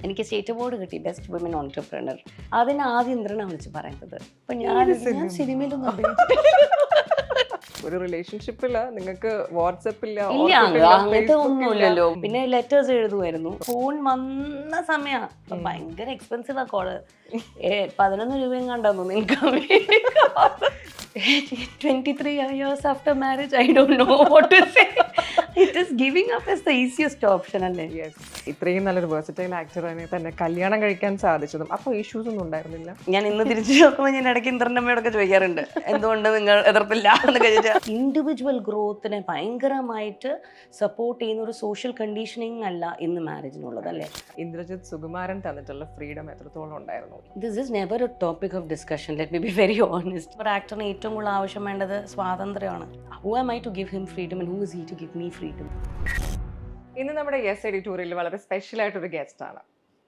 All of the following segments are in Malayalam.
എനിക്ക് സ്റ്റേറ്റ് അവാർഡ് കിട്ടി ബെസ്റ്റ് വുമൻ ഓൺടർപ്രണർ. അതിന് ആദ്യം ഇന്ദ്രനാണ് വിളിച്ച് പറയുന്നത്. അപ്പൊ ഞാൻ ഞാൻ സിനിമയിലൊന്നും. ഒരു റിലേഷൻഷിപ്പില്ല നിങ്ങൾക്ക് വാട്സപ്പില്ല ഇല്ല അങ്ങ- അങ്ങനത്തെ ഒന്നുമില്ലല്ലോ. പിന്നെ ലെറ്റേഴ്സ് എഴുതുമായിരുന്നു ഫോൺ വന്ന സമയം. ഭയങ്കര എക്സ്പെൻസീവ് ആ കോൾ പതിനൊന്ന് രൂപയും കണ്ടെന്നു നിങ്ങൾക്ക് twenty three years after marriage I don't know what to say it is giving up is the easiest option അല്ലേ? ഇത്രയും നല്ലൊരു വേഴ്സറ്റൈൽ ആക്ടറിനെ തന്നെ കല്യാണം കഴിക്കാൻ സാധിച്ചതും. അപ്പോൾ ഇഷ്യൂസ് ഒന്നും ഉണ്ടായിരുന്നില്ല. ഞാൻ ഇന്ന് തിരിച്ചു നോക്കുമ്പോൾ ഞാൻ ഇടയ്ക്ക് ഇന്ദ്രനമ്മയോടൊക്കെ ചോദിക്കാറുണ്ട്. എന്തുകൊണ്ട് നിങ്ങൾ എതിർപ്പില്ല ചോദിച്ചാൽ ഇൻഡിവിജ്വൽ ഗ്രോത്തിനെ ഭയങ്കരമായിട്ട് സപ്പോർട്ട് ചെയ്യുന്ന ഒരു സോഷ്യൽ കണ്ടീഷനിങ് അല്ല ഇന്ന് മാരേജിനുള്ളത് അല്ലേ? ഇന്ദ്രജിത് സുകുമാരൻ തന്നിട്ടുള്ള ഫ്രീഡം എത്രത്തോളം ഉണ്ടായിരുന്നു? This is never a topic of discussion let me be very honest ഒരു ആക്ടറിന് ഏറ്റവും കൂടുതൽ ആവശ്യം വേണ്ടത് സ്വാതന്ത്ര്യമാണ്. Who am I to give him freedom and who is he to give me freedom ഇന്ന് നമ്മുടെ യെസ് എഡിറ്റോറിയൽ വളരെ സ്പെഷ്യൽ ആയിട്ടൊരു ഗസ്റ്റ് ആണ്.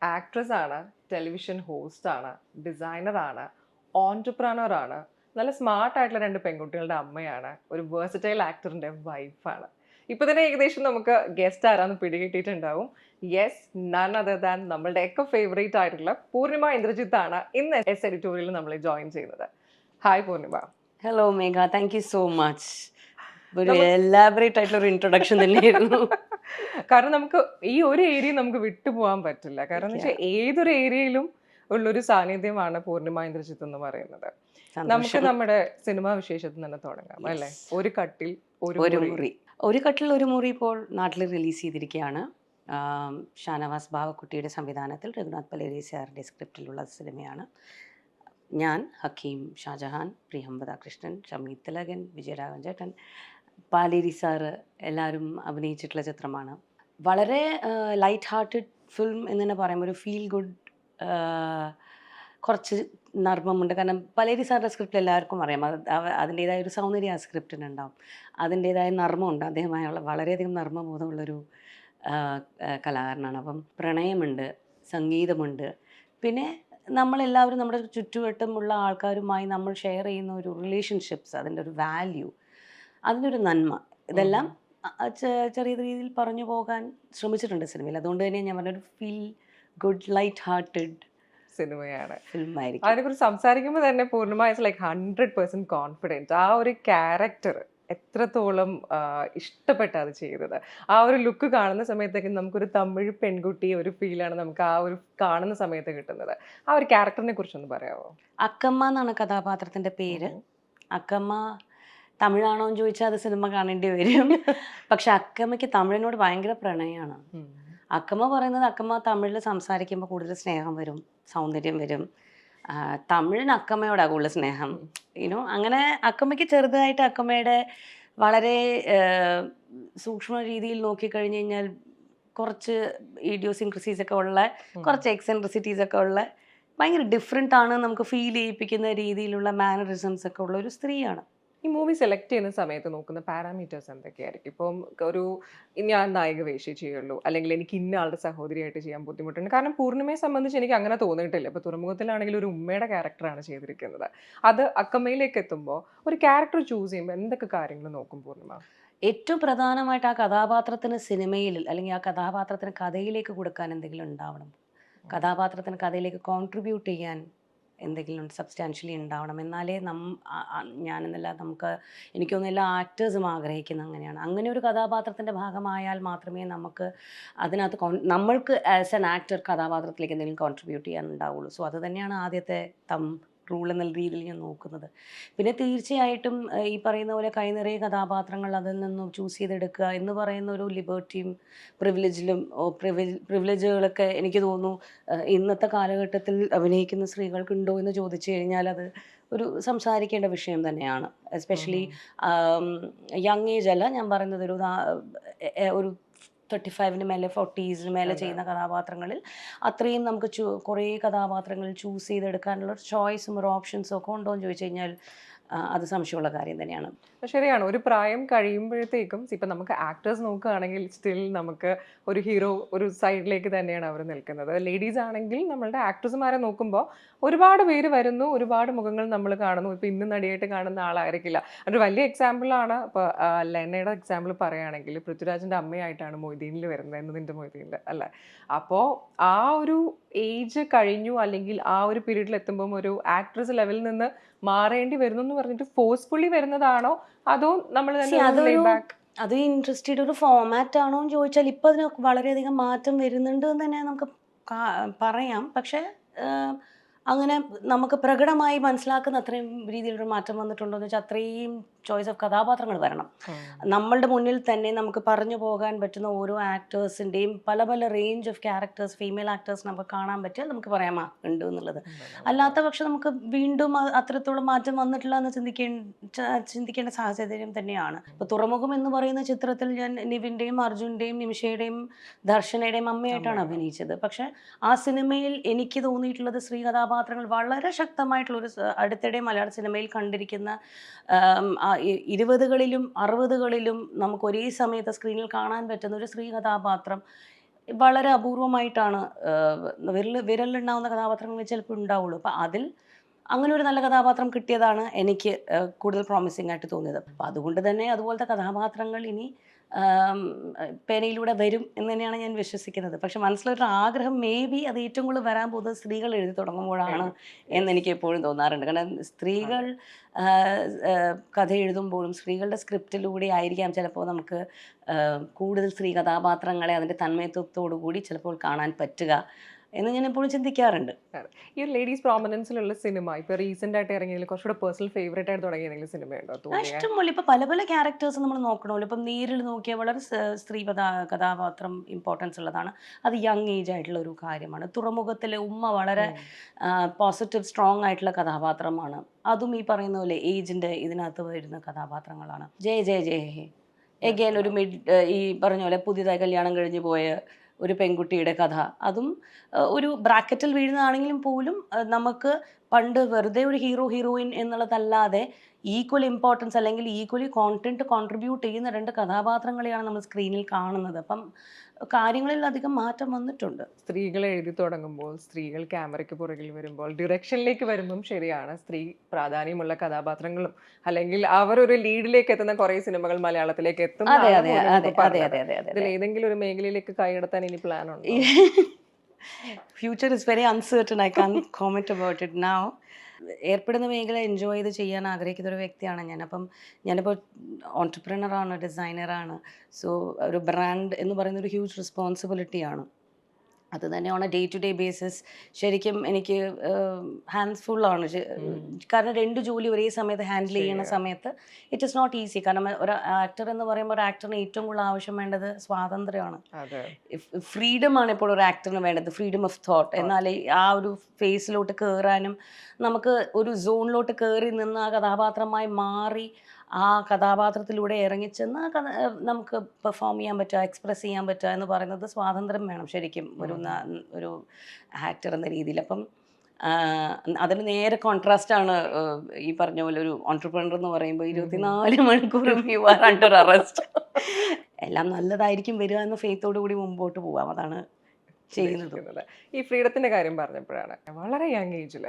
ആക്ട്രസ് ആണ് ടെലിവിഷൻ ഹോസ്റ്റ് ആണ് ഡിസൈനർ ആണ് ഓൺടർപ്രണർ ആണ്. നല്ല സ്മാർട്ട് ആയിട്ടുള്ള രണ്ട് പെൺകുട്ടികളുടെ അമ്മയാണ്. ഒരു വേഴ്സറ്റൈൽ ആക്ടറിന്റെ വൈഫാണ് ഇപ്പൊ തന്നെ ഏകദേശം നമുക്ക് ഗസ്റ്റ് ആരാന്ന് പിടികിട്ടിയിട്ടുണ്ടാവും. യെസ് നൺ അതർ ദാൻ നമ്മളുടെ ഒക്കെ ഫേവറേറ്റ് ആയിട്ടുള്ള പൂർണിമ ഇന്ദ്രജിത്ത് ആണ് ഇന്ന് എസ് എഡിറ്റോറിയൽ നമ്മളെ ജോയിൻ ചെയ്യുന്നത്. Hi Poornima. Hello Megha thank you so much ഒരു എലാബറേറ്റ് ആയിട്ടുള്ള ഒരു ഇൻട്രൊഡക്ഷൻ തന്നെയായിരുന്നു. കാരണം നമുക്ക് ഈ ഒരു ഏരിയ നമുക്ക് വിട്ടുപോകാൻ പറ്റില്ല. കാരണം വെച്ചാൽ ഏതൊരു ഏരിയയിലും ഉള്ളൊരു സാന്നിധ്യമാണ് പൂർണിമ ഇന്ദ്രജിത്ത് എന്ന് പറയുന്നത്. നമുക്ക് നമ്മുടെ സിനിമാ വിശേഷത്തിൽ തന്നെ തുടങ്ങാം അല്ലെ? ഒരു കട്ടിൽ ഒരു മുറി. ഒരു കട്ടിൽ ഒരു മുറി ഇപ്പോൾ നാട്ടിൽ റിലീസ് ചെയ്തിരിക്കുകയാണ്. ഷാനവാസ് ബാവക്കുട്ടിയുടെ സംവിധാനത്തിൽ രഘുനാഥ് പലേരി സാറിന്റെ സ്ക്രിപ്റ്റിലുള്ള സിനിമയാണ്. ഞാൻ ഹക്കീം ഷാജഹാൻ പ്രിയംവദ കൃഷ്ണൻ ഷമീത് തിലകൻ വിജയരാഘവൻ ചേട്ടൻ പാലേരി സാറ് എല്ലാവരും അഭിനയിച്ചിട്ടുള്ള ചിത്രമാണ്. വളരെ ലൈറ്റ് ഹാർട്ടഡ് ഫിലിം എന്ന് തന്നെ പറയാം ഒരു ഫീൽ ഗുഡ് കുറച്ച് നർമ്മമുണ്ട്. കാരണം പലേരി സാറിന്റെ സ്ക്രിപ്റ്റ് എല്ലാവർക്കും അറിയാം. അത് അതിന്റേതായ ഒരു സൗന്ദര്യം ആ സ്ക്രിപ്റ്റിനുണ്ടാവും അതിന്റേതായ നർമ്മമുണ്ട്. അദ്ദേഹമായുള്ള വളരെയധികം നർമ്മബോധമുള്ളൊരു കലാകാരനാണ്. അപ്പം പ്രണയമുണ്ട് സംഗീതമുണ്ട്. പിന്നെ നമ്മളെല്ലാവരും നമ്മുടെ ചുറ്റുവട്ടമുള്ള ആൾക്കാരുമായി നമ്മൾ ഷെയർ ചെയ്യുന്ന ഒരു റിലേഷൻഷിപ്സ് അതിന്റെ ഒരു വാല്യൂ അതിന്റെ ഒരു നന്മ. ഇതെല്ലാം ചെറിയ രീതിയിൽ പറഞ്ഞു പോകാൻ ശ്രമിച്ചിട്ടുണ്ട് സിനിമയിൽ. അതുകൊണ്ട് തന്നെ ഞാൻ പറഞ്ഞൊരു ഫീൽ ഗുഡ് ലൈറ്റ് ഹാർട്ടഡ് സിനിമയാണ്. ഫിലിം ആയിരിക്കും. അതിനെക്കുറിച്ച് സംസാരിക്കുമ്പോൾ തന്നെ പൂർണമായ ലൈക്ക് ഹൺഡ്രഡ് പേഴ്സന്റ് കോൺഫിഡന്റ് ആ ഒരു ക്യാരക്ടർ എത്രത്തോളം ഇഷ്ടപ്പെട്ട അത് ചെയ്തത്. ആ ഒരു ലുക്ക് കാണുന്ന സമയത്തേക്ക് നമുക്കൊരു തമിഴ് പെൺകുട്ടി ഒരു ഫീലാണ് നമുക്ക് ആ ഒരു കാണുന്ന സമയത്ത് കിട്ടുന്നത്. ആ ഒരു ക്യാരക്ടറിനെ കുറിച്ചൊന്ന് പറയാമോ അക്കമ്മ എന്നാണ് കഥാപാത്രത്തിന്റെ പേര്. അക്കമ്മ തമിഴാണോ എന്ന് ചോദിച്ചാൽ അത് സിനിമ കാണേണ്ടി വരും. പക്ഷെ അക്കമ്മയ്ക്ക് തമിഴിനോട് ഭയങ്കര പ്രണയമാണ്. അക്കമ്മ പറയുന്നത് അക്കമ്മ തമിഴിൽ സംസാരിക്കുമ്പോൾ കൂടുതൽ സ്നേഹം വരും സൗന്ദര്യം വരും. തമിഴിന് അക്കമ്മയോടാണ് കൂടുതൽ സ്നേഹം. ഇനോ അങ്ങനെ അക്കമ്മയ്ക്ക് ചെറുതായിട്ട് അക്കമ്മയുടെ വളരെ സൂക്ഷ്മ രീതിയിൽ നോക്കിക്കഴിഞ്ഞ് കഴിഞ്ഞാൽ കുറച്ച് ഇഡിയോസിൻക്രസീസ് ഒക്കെ ഉള്ള കുറച്ച് എക്സെൻട്രിസിറ്റീസ് ഒക്കെ ഉള്ള ഭയങ്കര ഡിഫറെന്റ് ആണ് നമുക്ക് ഫീൽ ചെയ്യിപ്പിക്കുന്ന രീതിയിലുള്ള മാനറിസംസ് ഒക്കെ ഉള്ള ഒരു സ്ത്രീയാണ്. ഈ മൂവി സെലക്ട് ചെയ്യുന്ന സമയത്ത് നോക്കുന്ന പാരാമീറ്റേഴ്സ് എന്തൊക്കെയായിരിക്കും? ഇപ്പം ഒരു ഞാൻ നായിക വേഷി ചെയ്യുള്ളൂ. അല്ലെങ്കിൽ എനിക്ക് ഇന്ന ആളുടെ സഹോദരിയായിട്ട് ചെയ്യാൻ ബുദ്ധിമുട്ടുണ്ട്. കാരണം പൂർണിമയെ സംബന്ധിച്ച് എനിക്ക് അങ്ങനെ തോന്നിയിട്ടില്ല. ഇപ്പോൾ തുറമുഖത്തിലാണെങ്കിൽ ഒരു ഉമ്മയുടെ ക്യാരക്ടറാണ് ചെയ്തിരിക്കുന്നത്. അത് അക്കമ്മയിലേക്ക് എത്തുമ്പോൾ ഒരു ക്യാരക്ടർ ചൂസ് ചെയ്യുമ്പോൾ എന്തൊക്കെ കാര്യങ്ങൾ നോക്കും പൂർണിമ? ഏറ്റവും പ്രധാനമായിട്ട് ആ കഥാപാത്രത്തിന് സിനിമയിൽ അല്ലെങ്കിൽ ആ കഥാപാത്രത്തിന് കഥയിലേക്ക് കൊടുക്കാൻ എന്തെങ്കിലും ഉണ്ടാവണം. കഥാപാത്രത്തിന് കഥയിലേക്ക് കോൺട്രിബ്യൂട്ട് ചെയ്യാൻ എന്തെങ്കിലും സബ്സ്റ്റാൻഷ്യലി ഉണ്ടാവണം. എന്നാലേ നം ഞാനെന്നല്ല നമുക്ക് എനിക്കൊന്നും എല്ലാ ആക്ടേഴ്സും ആഗ്രഹിക്കുന്ന അങ്ങനെയാണ്. അങ്ങനെ ഒരു കഥാപാത്രത്തിന്റെ ഭാഗമായാൽ മാത്രമേ നമുക്ക് അതിനകത്ത് നമ്മൾക്ക് ആസ് എൻ ആക്ടർ കഥാപാത്രത്തിലേക്ക് എന്തെങ്കിലും കോൺട്രിബ്യൂട്ട് ചെയ്യാൻ ഉണ്ടാവുള്ളൂ. സോ അത് തന്നെയാണ് ആദ്യത്തെ തം റൂൾ എന്നുള്ള രീതിയിൽ ഞാൻ നോക്കുന്നത്. പിന്നെ തീർച്ചയായിട്ടും ഈ പറയുന്ന പോലെ കൈനിറയ കഥാപാത്രങ്ങൾ അതിൽ നിന്നും ചൂസ് ചെയ്തെടുക്കുക എന്ന് പറയുന്ന ഒരു ലിബർട്ടിയും പ്രിവിലേജിലും പ്രിവിലേജുകളൊക്കെ എനിക്ക് തോന്നുന്നു ഇന്നത്തെ കാലഘട്ടത്തിൽ അഭിനയിക്കുന്ന സ്ത്രീകൾക്കുണ്ടോ എന്ന് ചോദിച്ചു കഴിഞ്ഞാൽ അത് ഒരു സംസാരിക്കേണ്ട വിഷയം തന്നെയാണ്. എസ്പെഷ്യലി യങ് ഏജ് അല്ല ഞാൻ പറയുന്നത് ഒരു ഒരു തേർട്ടി ഫൈവിന് മേലെ ഫോർട്ടീസിന് മേലെ. ചെയ്യുന്ന കഥാപാത്രങ്ങളിൽ അത്രയും നമുക്ക് കുറേ കഥാപാത്രങ്ങൾ ചൂസ് ചെയ്തെടുക്കാനുള്ള ചോയ്സും ഒരു ഓപ്ഷൻസും ഒക്കെ ഉണ്ടോ എന്ന് ചോദിച്ചു കഴിഞ്ഞാൽ അത് സംശയമുള്ള കാര്യം തന്നെയാണ്. ശരിയാണ്. ഒരു പ്രായം കഴിയുമ്പോഴത്തേക്കും ഇപ്പം നമുക്ക് ആക്ടേഴ്സ് നോക്കുകയാണെങ്കിൽ സ്റ്റിൽ നമുക്ക് ഒരു ഹീറോ ഒരു സൈഡിലേക്ക് തന്നെയാണ് അവർ നിൽക്കുന്നത്. ലേഡീസ് ആണെങ്കിൽ നമ്മളുടെ ആക്ട്രസ്മാരെ നോക്കുമ്പോൾ ഒരുപാട് പേര് വരുന്നു ഒരുപാട് മുഖങ്ങൾ നമ്മൾ കാണുന്നു. ഇപ്പം ഇന്ന് നടിയായിട്ട് കാണുന്ന ആളായിരിക്കില്ല. ഒരു വലിയ എക്സാമ്പിളാണ് ഇപ്പോൾ ലെനയുടെ എക്സാമ്പിൾ പറയുകയാണെങ്കിൽ പൃഥ്വിരാജിന്റെ അമ്മയായിട്ടാണ് മൊയ്തീനിൽ വരുന്നത് എന്നതിന്റെ മൊയ്തീനിൽ അല്ലേ? അപ്പോൾ ആ ഒരു ഏജ് കഴിഞ്ഞു അല്ലെങ്കിൽ ആ ഒരു പീരീഡിൽ എത്തുമ്പം ഒരു ആക്ട്രസ് ലെവലിൽ നിന്ന് മാറേണ്ടി വരുന്നു എന്ന് പറഞ്ഞിട്ട് ഫോഴ്സ്ഫുള്ളി വരുന്നതാണോ? അതോ നമ്മൾ തന്നെ അത് ഇൻട്രസ്റ്റഡ് ഒരു ഫോമാറ്റ് ആണോ എന്ന് ചോദിച്ചാൽ ഇപ്പം അതിന് വളരെയധികം മാറ്റം വരുന്നുണ്ട് എന്ന് തന്നെ നമുക്ക് പറയാം. പക്ഷേ അങ്ങനെ നമുക്ക് പ്രകടമായി മനസ്സിലാക്കുന്ന അത്രയും രീതിയിലൊരു മാറ്റം വന്നിട്ടുണ്ടോ എന്ന് വെച്ചാൽ അത്രയും ചോയ്സ് ഓഫ് കഥാപാത്രങ്ങൾ വരണം. നമ്മളുടെ മുന്നിൽ തന്നെ നമുക്ക് പറഞ്ഞു പോകാൻ പറ്റുന്ന ഓരോ ആക്ടേഴ്സിന്റെയും പല പല range of characters female actors നമുക്ക് കാണാൻ പറ്റിയാൽ നമുക്ക് പറയാമാ ഉണ്ട് എന്നുള്ളത്. അല്ലാത്ത പക്ഷെ നമുക്ക് വീണ്ടും അത്രത്തോളം മാറ്റം വന്നിട്ടില്ല എന്ന് ചിന്തിക്കേണ്ട ചിന്തിക്കേണ്ട സാഹചര്യം തന്നെയാണ്. ഇപ്പോൾ തുറമുഖം എന്ന് പറയുന്ന ചിത്രത്തിൽ ഞാൻ നിവിന്റെയും അർജുന്റെയും നിമിഷയുടെയും ദർശനയുടെയും അമ്മയായിട്ടാണ് അഭിനയിച്ചത്. പക്ഷെ ആ സിനിമയിൽ എനിക്ക് തോന്നിയിട്ടുള്ളത് സ്ത്രീ കഥാപാത്രങ്ങൾ വളരെ ശക്തമായിട്ടുള്ള ഒരു സ- അടുത്തിടെ മലയാള സിനിമയിൽ കണ്ടിരിക്കുന്ന ഇരുപതുകളിലും അറുപതുകളിലും നമുക്ക് ഒരേ സമയത്ത് സ്ക്രീനിൽ കാണാൻ പറ്റുന്ന ഒരു സ്ത്രീ കഥാപാത്രം വളരെ അപൂർവമായിട്ടാണ് വിരൽ വിരലിലുണ്ടാവുന്ന കഥാപാത്രങ്ങൾ ചിലപ്പോൾ ഉണ്ടാവുള്ളൂ. അപ്പം അതിൽ അങ്ങനെ ഒരു നല്ല കഥാപാത്രം കിട്ടിയതാണ് എനിക്ക് കൂടുതൽ പ്രോമിസിംഗ് ആയിട്ട് തോന്നിയത്. അപ്പം അതുകൊണ്ട് തന്നെ അതുപോലത്തെ കഥാപാത്രങ്ങൾ ഇനി പേനയിലൂടെ വരും എന്ന് തന്നെയാണ് ഞാൻ വിശ്വസിക്കുന്നത്. പക്ഷെ മനസ്സിലൊരു ആഗ്രഹം മേ ബി അത് ഏറ്റവും കൂടുതൽ വരാൻ പോകുന്നത് സ്ത്രീകൾ എഴുതി തുടങ്ങുമ്പോഴാണ് എന്ന് എനിക്ക് എപ്പോഴും തോന്നാറുണ്ട്. കാരണം സ്ത്രീകൾ കഥ എഴുതുമ്പോഴും സ്ത്രീകളുടെ സ്ക്രിപ്റ്റിലൂടെ ആയിരിക്കാം ചിലപ്പോൾ നമുക്ക് കൂടുതൽ സ്ത്രീ കഥാപാത്രങ്ങളെ അതിന്റെ തന്മയത്വത്തോടു കൂടി ചിലപ്പോൾ കാണാൻ പറ്റുക. എന്ന് ഞാൻ എപ്പോഴും ചിന്തിക്കാറുണ്ട്. ഈ ഒരു ലേഡീസ് പ്രോമിനൻസിലുള്ള സിനിമ ഇപ്പൊ റീസെന്റ് ആയിട്ട് ഇറങ്ങിയതിൽ കുറച്ചുകൂടെ പേഴ്സണൽ ഫേവറേറ്റ് ആയിട്ട് തുടങ്ങിയ ഏതെങ്കിലും സിനിമയുണ്ടോ ആ, തോന്നിയ? ഇഷ്ടംപോലെ. ഇപ്പൊ പല പല ക്യാരക്ടേഴ്സ് നമ്മൾ നോക്കണമല്ലോ. ഇപ്പം നേരിൽ നോക്കിയാൽ വളരെ സ്ത്രീ കഥാ കഥാപാത്രം ഇമ്പോർട്ടൻസ് ഉള്ളതാണ്. അത് യങ് ഏജ് ആയിട്ടുള്ള ഒരു കാര്യമാണ്. തുറമുഖത്തിലെ ഉമ്മ വളരെ പോസിറ്റീവ് സ്ട്രോങ് ആയിട്ടുള്ള കഥാപാത്രമാണ്. അതും ഈ പറയുന്ന പോലെ ഏജിന്റെ ഇതിനകത്ത് വരുന്ന കഥാപാത്രങ്ങളാണ്. ജയ ജയ ജയ ഹേ. എഗെയിൻ ഒരു മിഡ് ഈ പറഞ്ഞ പോലെ പുതിയതായി കല്യാണം കഴിഞ്ഞു പോയ ഒരു പെൺകുട്ടിയുടെ കഥ. അതും ഒരു ബ്രാക്കറ്റിൽ വീഴുന്നതാണെങ്കിലും പോലും നമുക്ക് പണ്ട് വെറുതെ ഒരു ഹീറോ ഹീറോയിൻ എന്നുള്ളതല്ലാതെ ഈക്വൽ ഇമ്പോർട്ടൻസ് അല്ലെങ്കിൽ ഈക്വലി കോണ്ടന്റ് കോൺട്രിബ്യൂട്ട് ചെയ്യുന്ന രണ്ട് കഥാപാത്രങ്ങളെയാണ് നമ്മൾ സ്ക്രീനിൽ കാണുന്നത്. അപ്പം കാര്യങ്ങളിൽ അധികം മാറ്റം വന്നിട്ടുണ്ട്. സ്ത്രീകൾ എഴുതി തുടങ്ങുമ്പോൾ സ്ത്രീകൾ ക്യാമറയ്ക്ക് പുറകിൽ വരുമ്പോൾ ഡിറക്ഷനിലേക്ക് വരുമ്പം ശരിയാണ്. സ്ത്രീ പ്രാധാന്യമുള്ള കഥാപാത്രങ്ങളും അല്ലെങ്കിൽ അവർ ഒരു ലീഡിലേക്ക് എത്തുന്ന കുറെ സിനിമകൾ മലയാളത്തിലേക്ക് എത്തും ഇതിൽ ഏതെങ്കിലും ഒരു മേഖലയിലേക്ക് കൈയെടുത്താൻ ഇനി പ്ലാൻ ഉണ്ട്? Future is very uncertain I can comment about it now ഏർപ്പെടുന്ന മേഖല എൻജോയ് ചെയ്ത് ചെയ്യാൻ ആഗ്രഹിക്കുന്ന ഒരു വ്യക്തിയാണ് ഞാൻ. അപ്പം ഞാനിപ്പോൾ ഓൺടർപ്രണറാണ് ഡിസൈനറാണ് സോ ഒരു ബ്രാൻഡ് എന്ന് പറയുന്ന ഒരു ഹ്യൂജ് റെസ്പോൺസിബിലിറ്റിയാണ് അത് തന്നെ on a day to day basis. ശരിക്കും എനിക്ക് ഹാൻഡ്സ് ഫുള്ളാണ് കാരണം രണ്ട് ജോലി ഒരേ സമയത്ത് ഹാൻഡിൽ ചെയ്യുന്ന സമയത്ത് ഇറ്റ് ഇസ് നോട്ട് ഈസി കാരണം ഒരു ആക്ടർ എന്ന് പറയുമ്പോൾ ഒരു ആക്ടറിന് ഏറ്റവും കൂടുതൽ ആവശ്യം വേണ്ടത് സ്വാതന്ത്ര്യമാണ്. ഫ്രീഡം ആണ് ഇപ്പോൾ ഒരു ആക്ടറിന് വേണ്ടത് ഫ്രീഡം ഓഫ് തോട്ട് എന്നാലേ ആ ഒരു ഫേസിലോട്ട് കയറാനും നമുക്ക് ഒരു സോണിലോട്ട് കയറി നിന്ന് ആ കഥാപാത്രമായി മാറി ആ കഥാപാത്രത്തിലൂടെ ഇറങ്ങിച്ചെന്ന് ആ കഥ നമുക്ക് പെർഫോം ചെയ്യാൻ പറ്റുക എക്സ്പ്രസ് ചെയ്യാൻ പറ്റുക എന്ന് പറയുന്നത് സ്വാതന്ത്ര്യം വേണം ശരിക്കും ഒരു ഒരു ആക്ടർ എന്ന രീതിയിൽ. അപ്പം അതിന് നേരെ കോൺട്രാസ്റ്റ് ആണ് ഈ പറഞ്ഞ പോലെ ഒരു ഓൺട്രപ്രണർ എന്ന് പറയുമ്പോൾ ഇരുപത്തിനാല് മണിക്കൂറും യു ആർ അണ്ടർ അറസ്റ്റ് എല്ലാം നല്ലതായിരിക്കും വരിക എന്ന ഫെയ്ത്തോടു കൂടി മുമ്പോട്ട് പോവാം. അതാണ് ചെയ്യുന്നത്. ഈ ഫ്രീഡത്തിന്റെ കാര്യം പറഞ്ഞപ്പോഴാണ്. വളരെ യങ് ഏജിൽ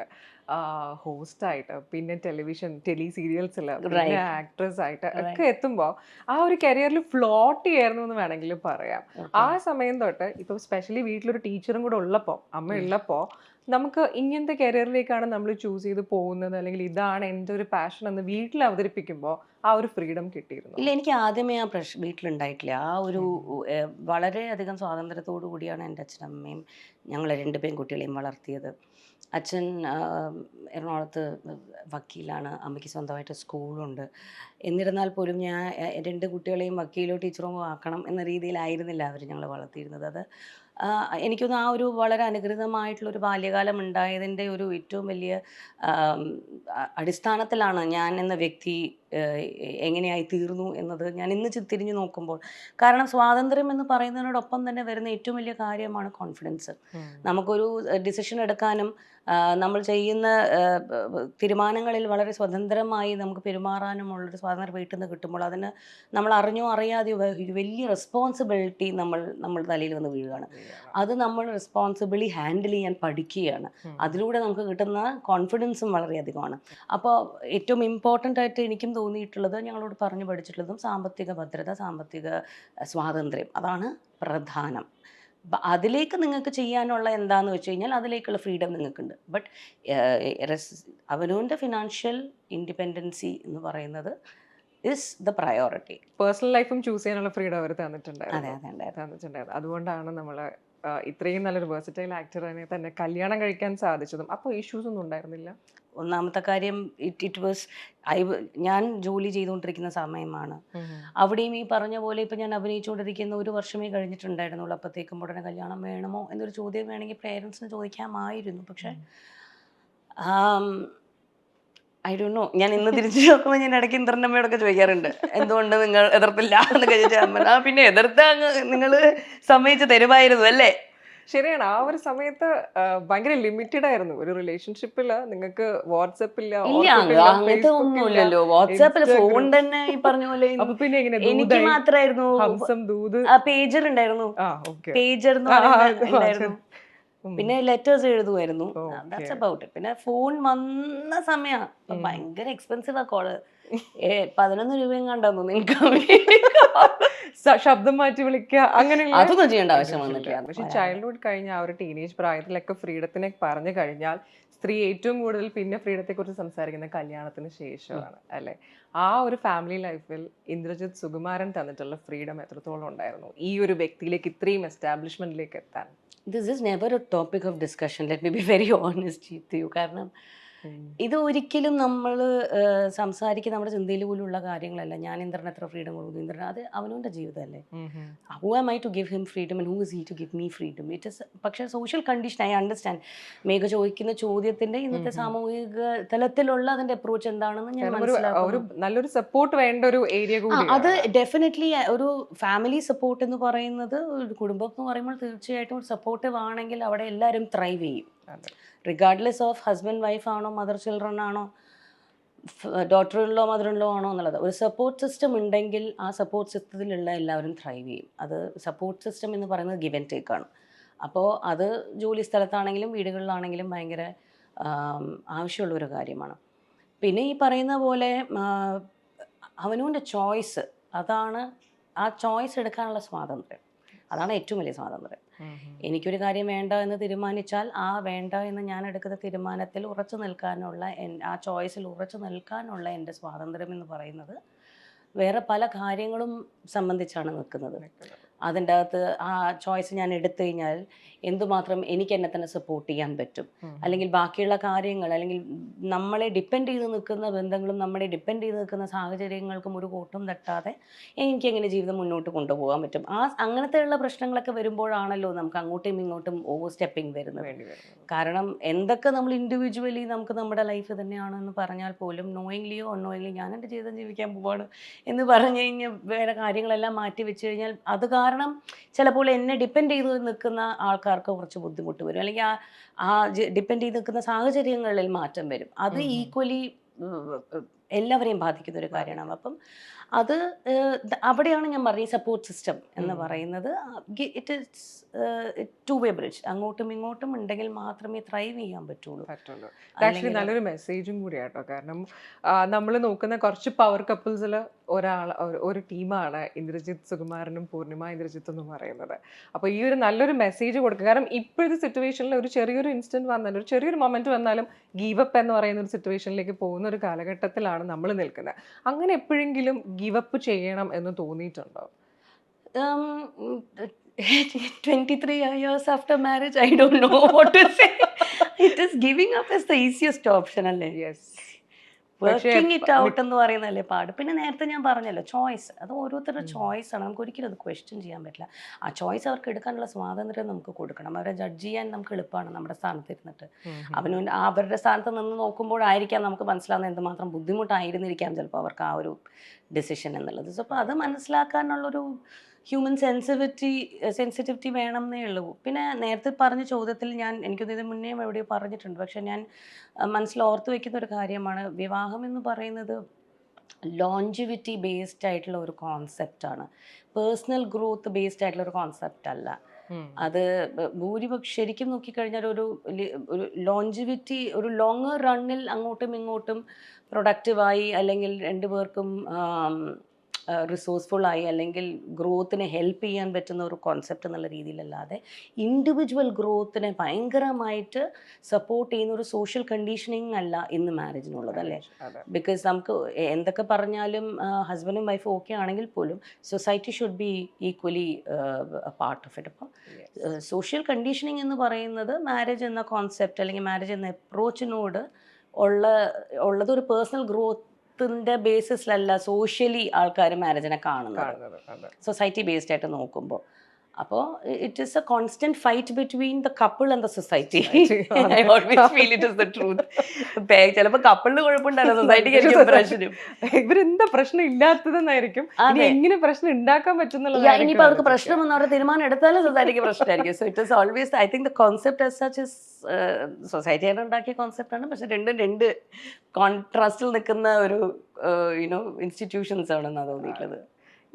ഹോസ്റ്റ് ആയിട്ട് പിന്നെ ടെലിവിഷൻ ടെലി സീരിയൽസിൽ പിന്നെ ആക്ട്രസ് ആയിട്ട് ഒക്കെ എത്തുമ്പോൾ ആ ഒരു കരിയറിൽ ഫ്ലോട്ട് ചെയ്യായിരുന്നു എന്ന് വേണമെങ്കിൽ പറയാം. ആ സമയം തൊട്ട് ഇപ്പൊ സ്പെഷ്യലി വീട്ടിലൊരു ടീച്ചറും കൂടെ ഉള്ളപ്പോൾ അമ്മ ഉള്ളപ്പോ നമുക്ക് ഇങ്ങനത്തെ കരിയറിലേക്കാണ് നമ്മൾ ചൂസ് ചെയ്ത് പോകുന്നത് അല്ലെങ്കിൽ ഇതാണ് എന്റെ ഒരു പാഷൻ എന്ന് വീട്ടിൽ അവതരിപ്പിക്കുമ്പോൾ ആ ഒരു ഫ്രീഡം കിട്ടിയിരുന്നു? ഇല്ല എനിക്ക് ആദ്യമേ ആ പ്രഷ് വീട്ടിലുണ്ടായിട്ടില്ല. ആ ഒരു വളരെയധികം സ്വാതന്ത്ര്യത്തോടു കൂടിയാണ് എന്റെ അച്ഛനമ്മയും ഞങ്ങൾ രണ്ട് പെൺകുട്ടികളെയും വളർത്തിയത്. അച്ഛൻ എറണാകുളത്ത് വക്കീലാണ്. അമ്മയ്ക്ക് സ്വന്തമായിട്ട് സ്കൂളുണ്ട്. എന്നിരുന്നാൽ പോലും ഞാൻ രണ്ട് കുട്ടികളെയും വക്കീലോ ടീച്ചറോ ആക്കണം എന്ന രീതിയിലായിരുന്നില്ല അവർ ഞങ്ങൾ വളർത്തിയിരുന്നത്. അത് എനിക്കൊന്ന് ആ ഒരു വളരെ അനുഗ്രഹമായിട്ടുള്ള ഒരു ബാല്യകാലം ഉണ്ടായതിന്റെ ഒരു ഏറ്റവും വലിയ അടിസ്ഥാനത്തിലാണ് ഞാൻ എന്ന വ്യക്തി എങ്ങനെയായി തീർന്നു എന്നത് ഞാൻ ഇന്ന് തിരിഞ്ഞു നോക്കുമ്പോൾ. കാരണം സ്വാതന്ത്ര്യം എന്ന് പറയുന്നതിനോടൊപ്പം തന്നെ വരുന്ന ഏറ്റവും വലിയ കാര്യമാണ് കോൺഫിഡൻസ് നമുക്കൊരു ഡിസിഷൻ എടുക്കാനും നമ്മൾ ചെയ്യുന്ന തീരുമാനങ്ങളിൽ വളരെ സ്വതന്ത്രമായി നമുക്ക് പെരുമാറാനുമുള്ളൊരു സ്വാതന്ത്ര്യം വീട്ടിൽ നിന്ന് കിട്ടുമ്പോൾ അതിന് നമ്മൾ അറിഞ്ഞോ അറിയാതെയോ വലിയ റെസ്പോൺസിബിലിറ്റി നമ്മൾ നമ്മൾ തലയിൽ വന്ന് വീഴുകയാണ്. അത് നമ്മൾ റെസ്പോൺസിബിളി ഹാൻഡിൽ ചെയ്യാൻ പഠിക്കുകയാണ്. അതിലൂടെ നമുക്ക് കിട്ടുന്ന കോൺഫിഡൻസും വളരെയധികമാണ്. അപ്പോൾ ഏറ്റവും ഇമ്പോർട്ടന്റ് ആയിട്ട് എനിക്കും തോന്നിയിട്ടുള്ളത് ഞങ്ങളോട് പറഞ്ഞു പഠിച്ചിട്ടുള്ളതും സാമ്പത്തിക ഭദ്രത സാമ്പത്തിക സ്വാതന്ത്ര്യം. അതാണ് പ്രധാനം. അതിലേക്ക് നിങ്ങൾക്ക് ചെയ്യാനുള്ള എന്താന്ന് വെച്ച് കഴിഞ്ഞാൽ അതിലേക്കുള്ള ഫ്രീഡം നിങ്ങൾക്കുണ്ട്. ബട്ട് അവനോന്റെ ഫിനാൻഷ്യൽ ഇൻഡിപെൻഡൻസി എന്ന് പറയുന്നത് ഇസ് ദ പ്രയോറിറ്റി. പേഴ്സണൽ ലൈഫും ചൂസ് ചെയ്യാനുള്ള ഫ്രീഡം അവർ അതെ തന്നിട്ടുണ്ടായിരുന്നു തന്നിട്ടുണ്ടായിരുന്നു. അതുകൊണ്ടാണ് നമ്മൾ ഇത്രയും നല്ലൊരു വേഴ്സറ്റൈൽ ആക്ടറിനെ തന്നെ കല്യാണം കഴിക്കാൻ സാധിച്ചതും. അപ്പോൾ ഇഷ്യൂസ് ഒന്നും ഉണ്ടായിരുന്നില്ല? ഒന്നാമത്തെ കാര്യം ഇറ്റ് ഇറ്റ് വാസ് ഐ ഞാൻ ജോലി ചെയ്തുകൊണ്ടിരിക്കുന്ന സമയമാണ്. അവിടെയും ഈ പറഞ്ഞ പോലെ ഇപ്പം ഞാൻ അഭിനയിച്ചുകൊണ്ടിരിക്കുന്ന ഒരു വർഷമേ കഴിഞ്ഞിട്ടുണ്ടായിരുന്നുള്ളൂ. അപ്പോഴത്തേക്കും ഉടനെ കല്യാണം വേണമോ എന്നൊരു ചോദ്യം വേണമെങ്കിൽ പേരൻസിന് ചോദിക്കാമായിരുന്നു. പക്ഷേ ഐ ഡോ നോ ഞാൻ ഇന്ന് തിരിച്ചു നോക്കുമ്പോൾ ഞാൻ ഇടയ്ക്ക് ഇന്ദ്രനമ്മയോടൊക്കെ ചോദിക്കാറുണ്ട്. എന്തുകൊണ്ട് നിങ്ങൾ എതിർത്തില്ല എന്ന് കഴിച്ചാൽ പിന്നെ എതിർത്ത നിങ്ങൾ സമ്മതിച്ച് തരുമായിരുന്നു അല്ലേ? ശരിയാണ്. ആ ഒരു സമയത്ത് ഭയങ്കര ലിമിറ്റഡ് ആയിരുന്നു. ഒരു റിലേഷൻഷിപ്പിൽ നിങ്ങൾക്ക് വാട്സപ്പില്ല ഇല്ല അങ്ങനത്തെ ഒന്നുമില്ലല്ലോ. വാട്സാപ്പിൽ ഫോൺ തന്നെ ഈ പറഞ്ഞ പോലെ പിന്നെ എങ്ങനെ? എനിക്ക് മാത്രമായിരുന്നു ദൂത്? പേജർ ഉണ്ടായിരുന്നു. പേജർ ഉണ്ടായിരുന്നു. പിന്നെ ലെറ്റേഴ്സ് എഴുതുമായിരുന്നു. പിന്നെ ഫോൺ വന്ന സമയം. ഭയങ്കര എക്സ്പെൻസീവ് ആ കോൾ പതിനൊന്ന് രൂപയും കണ്ടെന്നു നിനക്ക് ശബ്ദം മാറ്റി വിളിക്കുക അങ്ങനെ അതൊന്നും ചെയ്യേണ്ട ആവശ്യം വന്നിട്ടില്ല. പക്ഷെ ചൈൽഡ്ഹുഡ് കഴിഞ്ഞ ആ ഒരു ടീനേജ് പ്രായത്തിലൊക്കെ ഫ്രീഡത്തിനെ പറഞ്ഞു കഴിഞ്ഞാൽ സ്ത്രീ ഏറ്റവും കൂടുതൽ പിന്നെ ഫ്രീഡത്തെ കുറിച്ച് സംസാരിക്കുന്ന കല്യാണത്തിന് ശേഷമാണ് അല്ലെ? ആ ഒരു ഫാമിലി ലൈഫിൽ ഇന്ദ്രജിത് സുകുമാരൻ തന്നിട്ടുള്ള ഫ്രീഡം എത്രത്തോളം ഉണ്ടായിരുന്നു? ഈ ഒരു വ്യക്തിയിലേക്ക് ഇത്രയും എസ്റ്റാബ്ലിഷ്മെന്റിലേക്ക് എത്താൻ? This is never a topic of discussion let me be very honest you കാരണം ഇത് ഒരിക്കലും നമ്മൾ സംസാരിക്കുന്ന നമ്മുടെ ചിന്തയിൽ ഉള്ള കാര്യങ്ങളല്ല. ഞാൻ ഇന്ദ്രൻ എത്ര ഫ്രീഡം കൊടുക്കും? ഇന്ദ്രൻ അത് അവനവന്റെ ജീവിതമല്ലേ? Who am I to give him freedom and who is he to give me freedom it is പക്ഷേ social condition I understand Megha ചോദിക്കുന്ന ചോദ്യത്തിന്റെ ഇന്നത്തെ സാമൂഹിക തലത്തിലുള്ള അതിന്റെ അപ്രോച്ച് എന്താണെന്ന് ഞാൻ നല്ലൊരു സപ്പോർട്ട് വേണ്ട ഒരു ഏരിയ അത് ഡെഫിനറ്റ്ലി ഒരു ഫാമിലി സപ്പോർട്ട് എന്ന് പറയുന്നത് ഒരു കുടുംബം എന്ന് പറയുമ്പോൾ തീർച്ചയായിട്ടും സപ്പോർട്ടീവ് ആണെങ്കിൽ അവിടെ എല്ലാവരും ത്രൈവ് ചെയ്യും. റിഗാർഡ്ലെസ് ഓഫ് ഹസ്ബൻഡ് വൈഫ് ആണോ മദർ ചിൽഡ്രൻ ആണോ daughter in law mother in law ആണോ എന്നുള്ളത്. ഒരു സപ്പോർട്ട് സിസ്റ്റം ഉണ്ടെങ്കിൽ ആ സപ്പോർട്ട് സിസ്റ്റത്തിലുള്ള എല്ലാവരും ത്രൈവ് ചെയ്യും. അത് സപ്പോർട്ട് സിസ്റ്റം എന്ന് പറയുന്നത് ഗിവൻ ആൻഡ് ടേക്ക് ആണ്. അപ്പോൾ അത് ജോലി സ്ഥലത്താണെങ്കിലും വീടുകളിലാണെങ്കിലും ഭയങ്കര ആവശ്യമുള്ള ഒരു കാര്യമാണ്. പിന്നെ ഈ പറയുന്ന പോലെ അവനോന്റെ ചോയ്സ് അതാണ് ആ ചോയ്സ് എടുക്കാനുള്ള സ്വാതന്ത്ര്യം. അതാണ് ഏറ്റവും വലിയ സ്വാതന്ത്ര്യം. എനിക്കൊരു കാര്യം വേണ്ട എന്ന് തീരുമാനിച്ചാൽ ആ വേണ്ട എന്ന് ഞാൻ എടുക്കുന്ന തീരുമാനത്തിൽ ഉറച്ചു നിൽക്കാനുള്ള ആ ചോയ്സിൽ ഉറച്ചു നിൽക്കാനുള്ള എന്റെ സ്വാതന്ത്ര്യം എന്ന് പറയുന്നത് വേറെ പല കാര്യങ്ങളും സംബന്ധിച്ചാണ് നിൽക്കുന്നത്. അതിന്റെ അകത്ത് ആ ചോയ്സ് ഞാൻ എടുത്തു കഴിഞ്ഞാൽ എന്തുമാത്രം എനിക്ക് എന്നെ തന്നെ സപ്പോർട്ട് ചെയ്യാൻ പറ്റും. അല്ലെങ്കിൽ ബാക്കിയുള്ള കാര്യങ്ങൾ അല്ലെങ്കിൽ നമ്മളെ ഡിപ്പെൻഡ് ചെയ്ത് നിൽക്കുന്ന ബന്ധങ്ങളും നമ്മളെ ഡിപ്പെൻഡ് ചെയ്ത് നിൽക്കുന്ന സാഹചര്യങ്ങൾക്കും ഒരു കോട്ടും തട്ടാതെ എനിക്ക് എങ്ങനെ ജീവിതം മുന്നോട്ട് കൊണ്ടുപോകാൻ പറ്റും. ആ അങ്ങനത്തെയുള്ള പ്രശ്നങ്ങളൊക്കെ വരുമ്പോഴാണല്ലോ നമുക്ക് അങ്ങോട്ടും ഇങ്ങോട്ടും ഓവർ സ്റ്റെപ്പിംഗ് വരുന്നത്. കാരണം എന്തൊക്കെ നമ്മൾ ഇൻഡിവിജ്വലി നമുക്ക് നമ്മുടെ ലൈഫ് തന്നെയാണെന്ന് പറഞ്ഞാൽ പോലും നോയിങ്ലിയോ അൺനോയിങ്ലി ഞാൻ എന്റെ ജീവിതം ജീവിക്കാൻ പോവാണ് എന്ന് പറഞ്ഞു കഴിഞ്ഞാൽ വേറെ കാര്യങ്ങളെല്ലാം മാറ്റി വെച്ച് കഴിഞ്ഞാൽ അത് കാരണം ചിലപ്പോൾ എന്നെ ഡിപ്പെൻഡ് ചെയ്ത് നിൽക്കുന്ന ആൾക്കാർക്ക് കുറച്ച് ബുദ്ധിമുട്ട് വരും. അല്ലെങ്കിൽ ആ ആ ഡിപ്പെൻഡ് ചെയ്ത് നിൽക്കുന്ന സാഹചര്യങ്ങളിൽ മാറ്റം വരും. അത്. ഈക്വലി എല്ലാവരെയും ബാധിക്കുന്ന ഒരു കാര്യമാണ്. അപ്പം അത് അവിടെയാണ് ഞാൻ പറഞ്ഞത് സപ്പോർട്ട് സിസ്റ്റം എന്ന് പറയുന്നത്. It is two way bridge അങ്ങോട്ടും ഇങ്ങോട്ടും ഉണ്ടെങ്കിൽ മാത്രമേ ത്രൈവ് ചെയ്യാൻ പറ്റുള്ളൂ. പറ്റുള്ളൂ. ആക്ച്വലി നല്ലൊരു മെസ്സേജും കൂടി ആട്ടോ കാരണം നമ്മൾ നോക്കുന്ന കുറച്ച് പവർ കപ്പിൾസിൽ ഒരാൾ ഒരു- ടീമാണ് ഇന്ദ്രജിത്ത് സുകുമാരനും പൂർണിമ ഇന്ദ്രജിത്ത് എന്ന് പറയുന്നത്. അപ്പോൾ ഈ ഒരു നല്ലൊരു മെസ്സേജ് കൊടുക്കുക. കാരണം ഇപ്പോഴത്തെ സിറ്റുവേഷനിൽ ഒരു ചെറിയൊരു ഇൻസിഡന്റ് വന്നാലും ഒരു ചെറിയൊരു മൊമെന്റ് വന്നാലും ഗീവപ്പ് എന്ന് പറയുന്ന ഒരു സിറ്റുവേഷനിലേക്ക് പോകുന്ന ഒരു കാലഘട്ടത്തിലാണ് നമ്മൾ നിൽക്കുന്നത്. അങ്ങനെ എപ്പോഴെങ്കിലും ഗീവ് അപ്പ് ചെയ്യണം എന്ന് തോന്നിയിട്ടുണ്ടോ? Twenty three years after marriage I don't know what to say it is giving up is the easiest option അല്ലേ? യെസ് വർക്കിംഗ് ഇറ്റ് ഔട്ട് എന്ന് പറയുന്നതല്ലേ പാട്. പിന്നെ നേരത്തെ ഞാൻ പറഞ്ഞല്ലോ ചോയ്സ് അത് ഓരോരുത്തരുടെ ചോയ്സ് ആണ്. നമുക്ക് ഒരിക്കലും അത് ക്വസ്റ്റ്യൻ ചെയ്യാൻ പറ്റില്ല. ആ ചോയ്സ് അവർക്ക് എടുക്കാനുള്ള സ്വാതന്ത്ര്യം നമുക്ക് കൊടുക്കണം. അവരെ ജഡ്ജ് ചെയ്യാൻ നമുക്ക് എളുപ്പമാണ് നമ്മുടെ സ്ഥാനത്ത് ഇരുന്നിട്ട് അവന് അവരുടെ സ്ഥാനത്ത് നിന്ന് നോക്കുമ്പോഴായിരിക്കാം നമുക്ക് മനസ്സിലാവുന്ന എന്തുമാത്രം ബുദ്ധിമുട്ടായിരുന്നിരിക്കാം ചിലപ്പോൾ അവർക്ക് ആ ഒരു ഡിസിഷൻ എന്നുള്ളത്. സോ അപ്പോൾ അത് മനസ്സിലാക്കാനുള്ളൊരു ഹ്യൂമൻ സെൻസിറ്റിവിറ്റി സെൻസിറ്റിവിറ്റി വേണം എന്നേ ഉള്ളൂ. പിന്നെ നേരത്തെ പറഞ്ഞ ചോദ്യത്തിൽ ഞാൻ എനിക്കൊന്നും ഇത് മുന്നേ എവിടെയോ പറഞ്ഞിട്ടുണ്ട്. പക്ഷേ ഞാൻ മനസ്സിൽ ഓർത്ത് വെക്കുന്ന ഒരു കാര്യമാണ്. വിവാഹം എന്ന് പറയുന്നത് ലോഞ്ചിവിറ്റി ബേസ്ഡ് ആയിട്ടുള്ള ഒരു കോൺസെപ്റ്റാണ് പേഴ്സണൽ ഗ്രോത്ത് ബേസ്ഡ് ആയിട്ടുള്ള ഒരു കോൺസെപ്റ്റ് അല്ല. അത് ഭൂരിപക്ഷം ശരിക്കും നോക്കിക്കഴിഞ്ഞാൽ ഒരു ഒരു ലോഞ്ചിവിറ്റി ഒരു ലോങ്ങർ റണ്ണിൽ അങ്ങോട്ടും ഇങ്ങോട്ടും പ്രൊഡക്റ്റീവായി അല്ലെങ്കിൽ രണ്ടുപേർക്കും റിസോഴ്സ്ഫുൾ ആയി അല്ലെങ്കിൽ ഗ്രോത്തിനെ ഹെൽപ്പ് ചെയ്യാൻ പറ്റുന്ന ഒരു കോൺസെപ്റ്റ് എന്നുള്ള രീതിയിലല്ലാതെ ഇൻഡിവിജ്വൽ ഗ്രോത്തിനെ ഭയങ്കരമായിട്ട് സപ്പോർട്ട് ചെയ്യുന്ന ഒരു സോഷ്യൽ കണ്ടീഷനിങ് അല്ല ഇന്ന് മാരേജിനുള്ളത് അല്ലേ? ബിക്കോസ് നമുക്ക് എന്തൊക്കെ പറഞ്ഞാലും ഹസ്ബൻഡും വൈഫും ഓക്കെ ആണെങ്കിൽ പോലും society should be equally part of it അപ്പം സോഷ്യൽ കണ്ടീഷനിങ് എന്ന് പറയുന്നത് മാരേജ് എന്ന കോൺസെപ്റ്റ് അല്ലെങ്കിൽ മാരേജ് എന്ന അപ്രോച്ചിനോട് ഉള്ള ഉള്ളത് ഒരു പേഴ്സണൽ ഗ്രോത്തിന്റെ ബേസിസിലല്ല സോഷ്യലി ആൾക്കാർ മാരേജിനെ കാണുന്നത്. സൊസൈറ്റി ബേസ്ഡ് ആയിട്ട് നോക്കുമ്പോൾ അപ്പോൾ it is a constant fight between the couple and the society. I always feel it is the truth ചിലപ്പോൾ കപ്പിളിന് കുഴപ്പമുണ്ടായിരുന്നു സൊസൈറ്റിക്ക് പ്രശ്നം. ഇവരെന്താ പ്രശ്നം ഇല്ലാത്തതെന്നായിരിക്കും? എങ്ങനെ പ്രശ്നം ഉണ്ടാക്കാൻ പറ്റുന്നുള്ളത് Yeah, ഇനിയിപ്പോൾ അവർക്ക് പ്രശ്നം എന്ന് അവരുടെ തീരുമാനം എടുത്താലും സൊസൈറ്റിക്ക് പ്രശ്നമായിരിക്കും. So it is always I think the concept as such is society ആയിട്ട് ഉണ്ടാക്കിയ കോൺസെപ്റ്റ് ആണ്. പക്ഷെ രണ്ടും രണ്ട് കോൺട്രാസ്റ്റിൽ നിൽക്കുന്ന ഒരു യുനോ ഇൻസ്റ്റിറ്റ്യൂഷൻസ് ആണെന്നാണ് തോന്നിയിട്ടുള്ളത്.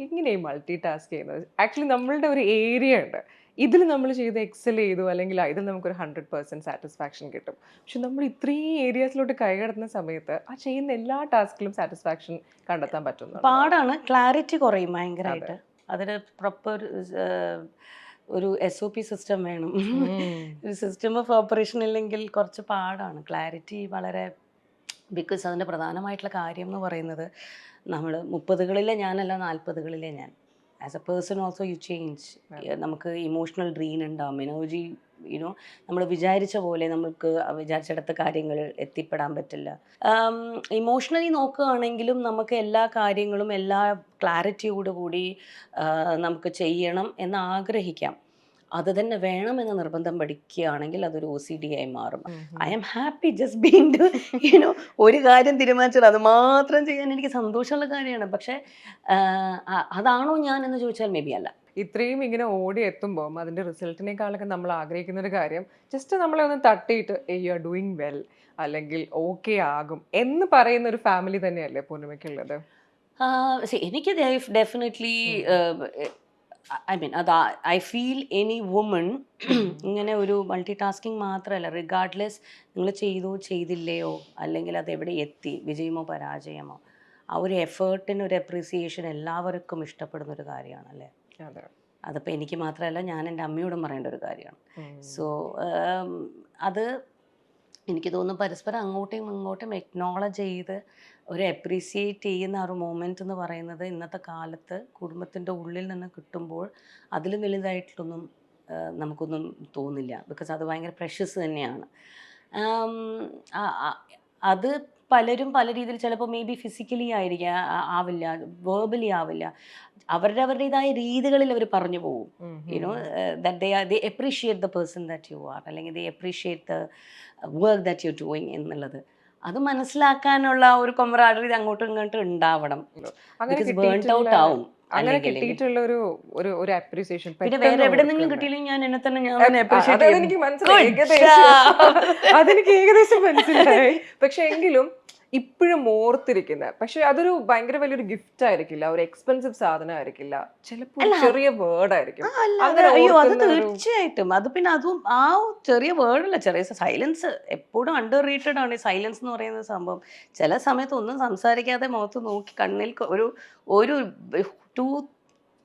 ഇങ്ങനെ ഈ മൾട്ടി ടാസ്ക് ചെയ്യുന്നത്. ആക്ച്വലി നമ്മളുടെ ഒരു ഏരിയ ഉണ്ട്. ഇതിൽ നമ്മൾ ചെയ്ത് എക്സൽ ചെയ്തു അല്ലെങ്കിൽ ഇതിൽ നമുക്കൊരു ഹൺഡ്രഡ് പെർസെന്റ് സാറ്റിസ്ഫാക്ഷൻ കിട്ടും. പക്ഷെ നമ്മൾ ഇത്രയും ഏരിയാസിലോട്ട് കൈകടത്തുന്ന സമയത്ത് ആ ചെയ്യുന്ന എല്ലാ ടാസ്കിലും സാറ്റിസ്ഫാക്ഷൻ കണ്ടെത്താൻ പറ്റുന്നു പാടാണ്. ക്ലാരിറ്റി കുറയും ഭയങ്കരമായിട്ട് അതിന് പ്രോപ്പർ ഒരു എസ് ഒ പി സിസ്റ്റം വേണം. ഒരു സിസ്റ്റം ഓഫ് ഓപ്പറേഷൻ ഇല്ലെങ്കിൽ കുറച്ച് പാടാണ്. ക്ലാരിറ്റി വളരെ ബിക്കോസ് അതിന്റെ പ്രധാനമായിട്ടുള്ള കാര്യം എന്ന് പറയുന്നത് നമ്മൾ മുപ്പതുകളിലെ ഞാനല്ല നാൽപ്പതുകളിലെ ഞാൻ. As a person also you change നമുക്ക് ഇമോഷണൽ ഡ്രീൻ ഉണ്ടാവും. എനർജി യുനോ നമ്മൾ വിചാരിച്ച പോലെ നമുക്ക് വിചാരിച്ചിടത്ത് കാര്യങ്ങൾ എത്തിപ്പെടാൻ പറ്റില്ല. ഇമോഷണലി നോക്കുകയാണെങ്കിലും നമുക്ക് എല്ലാ കാര്യങ്ങളും എല്ലാ ക്ലാരിറ്റിയോടുകൂടി നമുക്ക് ചെയ്യണം എന്ന് ആഗ്രഹിക്കാം. അത് തന്നെ വേണമെന്ന് നിർബന്ധം പഠിക്കുകയാണെങ്കിൽ അതൊരു ഒ സി ഡി ആയി മാറും. I am happy just to you know ഒരു കാര്യം തീരുമാനിച്ചാൽ അത് മാത്രം ചെയ്യാൻ എനിക്ക് സന്തോഷമുള്ള കാര്യമാണ്. പക്ഷേ അതാണോ ഞാൻ എന്ന് ചോദിച്ചാൽ മേ ബി അല്ല. ഇത്രയും ഇങ്ങനെ ഓടി എത്തുമ്പോൾ അതിന്റെ റിസൾട്ടിനേക്കാളൊക്കെ നമ്മൾ ആഗ്രഹിക്കുന്ന ഒരു കാര്യം ജസ്റ്റ് നമ്മളെ ഒന്ന് തട്ടിയിട്ട് യു ആർ ഡൂയിങ് വെൽ അല്ലെങ്കിൽ ഓക്കെ ആകും. എന്ന് പറയുന്ന ഒരു ഫാമിലി തന്നെയല്ലേ പൂർണിമയ്ക്കുള്ളത് എനിക്ക് ഡെഫിനറ്റ്ലി ഐ മീൻ അത് ഐ ഫീൽ എനി വുമൺ ഇങ്ങനെ ഒരു മൾട്ടി ടാസ്കിങ് മാത്രമല്ല റിഗാർഡ്ലെസ് നിങ്ങൾ ചെയ്തോ ചെയ്തില്ലയോ അല്ലെങ്കിൽ അത് എവിടെ എത്തി വിജയമോ പരാജയമോ ആ ഒരു എഫേർട്ടിന് ഒരു അപ്രീസിയേഷൻ എല്ലാവർക്കും ഇഷ്ടപ്പെടുന്ന ഒരു കാര്യമാണ് അല്ലേ? അതെ. അതിപ്പോൾ എനിക്ക് മാത്രമല്ല ഞാൻ എന്റെ അമ്മയോടും പറയേണ്ട ഒരു കാര്യമാണ്. സോ അത് എനിക്ക് തോന്നുന്നു പരസ്പരം അങ്ങോട്ടും ഇങ്ങോട്ടും എക്നോളജ് ചെയ്ത് ഒരു അപ്രീസിയേറ്റ് ചെയ്യുന്ന ഒരു മൂമെന്റ് എന്ന് പറയുന്നത് ഇന്നത്തെ കാലത്ത് കുടുംബത്തിന്റെ ഉള്ളിൽ നിന്ന് കിട്ടുമ്പോൾ അതിലും വലുതായിട്ടൊന്നും നമുക്കൊന്നും തോന്നില്ല. ബിക്കോസ് അത് ഭയങ്കര പ്രഷ്യസ് തന്നെയാണ്. അത് പലരും പല രീതിയിൽ ചിലപ്പോൾ മേ ബി ഫിസിക്കലി ആയിരിക്കാം ആവില്ല വേർബലി ആവില്ല. അവരുടെ അവരുടേതായ രീതികളിൽ അവർ പറഞ്ഞു പോകും. You know you know are that they are they appreciate the person that you are അല്ലെങ്കിൽ they appreciate the work that you doing എന്നുള്ളത്. അത് മനസ്സിലാക്കാനുള്ള ഒരു കൊമറാഡറി അങ്ങോട്ടും ഇങ്ങോട്ടും ഉണ്ടാവണം. ബേൺഡ് ഔട്ട് ആവും. അങ്ങനെ കിട്ടിയിട്ടുള്ള ഒരു ഒരു ഒരു അപ്രീസിയേഷൻ പിന്നെ വേറെ എവിടെന്നെങ്കിലും കിട്ടിയില്ലെങ്കിൽ ഞാൻ എന്നെ തന്നെ ഞാൻ അപ്രീഷിയേറ്റ് എനിക്ക് മനസ്സിലായി. അതെനിക്ക് ഏകദേശം മനസ്സിലായി. പക്ഷെ എങ്കിലും ഇപ്പോഴും ഓർത്തിരിക്കുന്നത് പക്ഷെ അതൊരു ഭയങ്കര വലിയൊരു ഗിഫ്റ്റ് ആയിരിക്കില്ല. ഒരു എക്സ്പെൻസീവ് സാധനം ആയിരിക്കില്ല ചിലപ്പോൾ ചെറിയ വേർഡ് ആയിരിക്കും. അയ്യോ അത് തീർച്ചയായിട്ടും. അത് പിന്നെ അതും ആ ചെറിയ വേർഡല്ല ചെറിയ സൈലൻസ് എപ്പോഴും അണ്ടർ റേറ്റഡ് ആണ് സൈലൻസ് എന്ന് പറയുന്ന സംഭവം. ചില സമയത്ത് ഒന്നും സംസാരിക്കാതെ മുഖത്ത് നോക്കി കണ്ണിൽ ഒരു ഒരു two